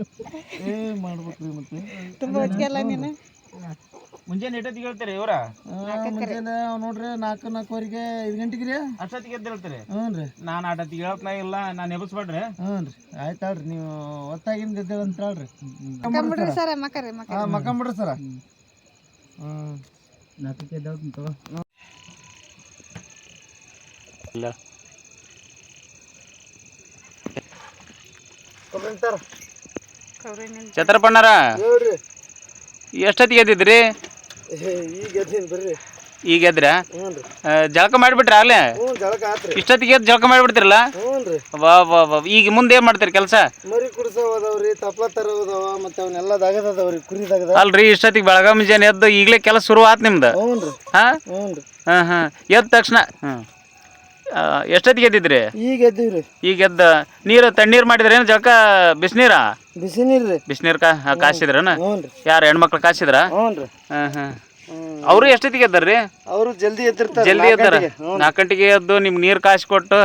ಏ ಮಾಡ್ಬೇಕ್ರಿ ಮತ್ತೆ. ತುಂಬ ಹೊಚ್ಕೆಲ್ಲ ನೀನು? ಮುಂಜಾನೆ ಎಷ್ಟೊತ್ತಿಗೆ ಹೇಳ್ತಾರೆ ಇವರ ಮುಂಜಾನೆ ಅವ್ ನೋಡ್ರಿ ನಾಲ್ಕು ನಾಲ್ಕುವರೆಗೆ ಐದು ಗಂಟೆಗೆ. ರೀ ಅಷ್ಟೊತ್ತಿಗೆ ಎದ್ದು ಹೇಳ್ತಾರೆ? ಹ್ಞೂ ರೀ ನಾನು ಆಟತ್ತಿಗೆ ನಾ ಇಲ್ಲ ನಾನು ಎಬ್ಬಿಸ್ಬೇಡ್ರಿ ಹ್ಞೂ ರೀ ಆಯ್ತು ಹೇಳ್ರಿ ನೀವು ಒತ್ತಾಗಿಂದ ಎದ್ದೇಳಿ ಅಂತ ಹೇಳ್ರಿ ಮಕ್ಕಂಬಿಡ್ರಿ ಸರ ಮಕ್ಕರಿ ಮಕ್ಕ ಹಾಂ ಮಕ್ಕಂಬಿಡ್ರಿ ಸರ. ಹ್ಞೂ ಕೊಬ್ರಿಂತಾರ ಛತ್ರಪಣ್ಣರ? ಹೇಳ್ರಿ. ಎಷ್ಟೊತ್ತಿಗೆ ಎದ್ದಿದ್ರಿ? ಈಗ ಎದ್ದೀನಿ ಬರ್ರಿ. ಈಗ ಎದ್ರ? ಹ್ಞೂ ರೀ. ಜಳಕ ಮಾಡಿಬಿಟ್ರಿ ಅಲ್ಲೇ? ಹ್ಞೂ ಜಳಕ ಆತ್ರಿ. ಇಷ್ಟೊತ್ತಿಗೆ ಎದ್ದು ಜಳಕ ಮಾಡಿಬಿಡ್ತಿರಲ್ಲ? ಹ್ಞೂ ರೀ. ವಾ ವಾ ವಾ ಈಗ ಮುಂದೆ ಏನು ಮಾಡ್ತೀರಿ ಕೆಲಸ? ಮರಿ ಕುಡಿಸೋದವ್ರಿ ತಪ್ಲ ತರೋ ಅದಾವ ಮತ್ತೆ ಅವನ್ನೆಲ್ಲ ದಗದ ಕುರಿ ದಗದ. ಅಲ್ರಿ ಇಷ್ಟೊತ್ತಿಗೆ ಬೆಳಗಾವಿ ಮುಂಜಾನೆ ಎದ್ದು ಈಗಲೇ ಕೆಲಸ ಶುರು ಆತ್ ನಿಮ್ದು. ಹ್ಞೂ ರೀ. ಹಾಂ? ಹ್ಞೂ ರೀ. ಹಾಂ ಹಾಂ ಎದ್ದ ತಕ್ಷಣ ಹ್ಞೂ ಎಷ್ಟೊತ್ತಿಗೆ ಎದ್ದಿದ್ರಿ? ಈಗ ಎದ್ದೀವ್ರಿ. ಈಗ ಎದ್ದ ನೀರು ತಣ್ಣೀರ್ ಮಾಡಿದ್ರೇನು ಜಳಕ ಬಿಸಿನೀರಾ? ಬಿಸಿನೀರ್ ರೀ ಬಿಸಿನೀರು ಕಾ ಕಾಸಿದ್ರನ ಯಾರು ಹೆಣ್ಮಕ್ಳು ಕಾಸಿದ್ರ ಹ್ಞೂ ರೀ ಹಾಂ. ಅವರು ಎಷ್ಟೊತ್ತಿಗೆ ಎದ್ದಾರ್ರಿ? ಅವರು ಜಲ್ದಿ ಎದ್ದಿರ್ತಾರೆ ಜಲ್ದಿ ಎದ್ದಾರ? ನಾಲ್ಕು ಗಂಟೆಗೆ ಎದ್ದು ನಿಮ್ಗೆ ನೀರು ಕಾಸಿ ಕೊಟ್ಟು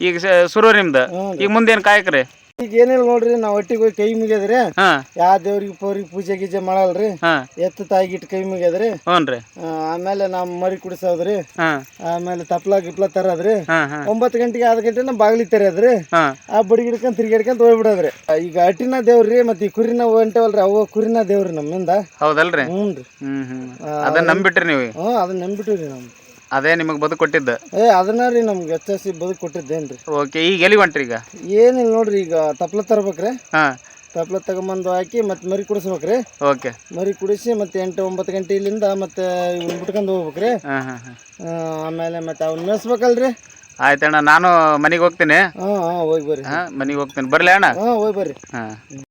ಈಗ ಸ- ಶುರು ನಿಮ್ದು. ಈಗ ಮುಂದೇನು ಕಾಯಕ್ರಿ? ಈಗ ಏನಿಲ್ಲ ನೋಡ್ರಿ ನಾವ್ ಒಟ್ಟಿಗೆ ಹೋಗಿ ಕೈ ಮುಗಿಯದ್ರಿ. ಹಾ. ಯಾವ ದೇವ್ರಿಗೆ ಪೋರಿಗೆ ಪೂಜೆ ಗೀಜೆ ಮಾಡಲ್ರಿ. ಹಾ. ಎತ್ತು ತಾಯಿಗೆ ಇಟ್ಟು ಕೈ ಮುಗಿಯದ್ರಿ. ಹ್ಞೂ ರೀ. ಆ, ಆಮೇಲೆ ನಾವು ಮರಿ ಕುಡಿಸೋದ್ರಿ. ಹಾಂ. ಆಮೇಲೆ ತಪ್ಲ ಗಿಪ್ಲ ತರದ್ರಿ. ಹಾ ಹಾಂ. ಒಂಬತ್ತು ಗಂಟೆಗೆ ಆದ್ ಗಂಟೆ ನಮ್ ಬಾಗ್ಲಿ ತೆರೆಯದ್ರಿ. ಹಾಂ. ಆ ಬಡಿ ತಿರ್ಗಿ ತಿರ್ಗಾಡ್ಕೊಂತ ಹೋಗ್ಬಿಡೋದ್ರಿ. ಈಗ ಅಟ್ಟಿನ ದೇವ್ರಿ ಮತ್ತೆ ಈ ಕುರಿನ ಹೊಂಟವಲ್ರಿ ಅವ ಕುರಿನ ದೇವ್ರಿ ನಮ್ಮಿಂದ. ಹೌದಲ್ರಿ? ಹ್ಮ್ ರೀ ಹ್ಮ್. ಹ್ಞೂ ಅದನ್ನ ನಂಬಿಟ್ರಿ ನೀವು ಹ್ಞೂ ಅದನ್ನ ನಂಬಿಟ್ಟಿವ್ರಿ ನಮ್ಗೆ ಅದೇ ನಿಮಗೆ ಬದುಕು ಕೊಟ್ಟಿದ್ದ? ಏ ಅದನ್ನ ರೀ ನಮ್ಗೆ ಎಚ್ ಎಸ್ ಸಿ ಬದುಕು ಕೊಟ್ಟಿದ್ದೇನ್ರಿ. ಓಕೆ ಈಗ ಎಲ್ಲಿ ಹೊಂಟ್ರಿ ಈಗ? ಏನಿಲ್ಲ ನೋಡ್ರಿ ಈಗ ತಪ್ಲ ತರ್ಬೇಕ್ರಿ. ಹಾಂ. ತಪ್ಲ ತಗೊಂಬಂದು ಹಾಕಿ ಮತ್ತೆ ಮರಿ ಕುಡಿಸ್ಬೇಕ್ರಿ. ಓಕೆ. ಮರಿ ಕುಡಿಸಿ ಮತ್ತೆ ಎಂಟು ಒಂಬತ್ತು ಗಂಟೆ ಇಲ್ಲಿಂದ ಮತ್ತೆ ಇವ್ನ ಬಿಟ್ಕೊಂಡು ಹೋಗ್ಬೇಕ್ರಿ. ಹಾಂ ಹಾಂ ಹಾಂ. ಆ, ಆಮೇಲೆ ಮತ್ತೆ ಅವ್ನ ಮೇಯಿಸ್ಬೇಕಲ್ರಿ. ಆಯ್ತಣ್ಣ ನಾನು ಮನೆಗೆ ಹೋಗ್ತೀನಿ. ಹಾಂ ಹಾಂ ಹೋಗಿ ಬರ್ರಿ. ಹಾಂ ಮನೆಗೆ ಹೋಗ್ತೀನಿ. ಬರಲೇ ಅಣ್ಣ? ಹಾಂ ಹೋಗಿ ಬರ್ರಿ. ಹಾಂ.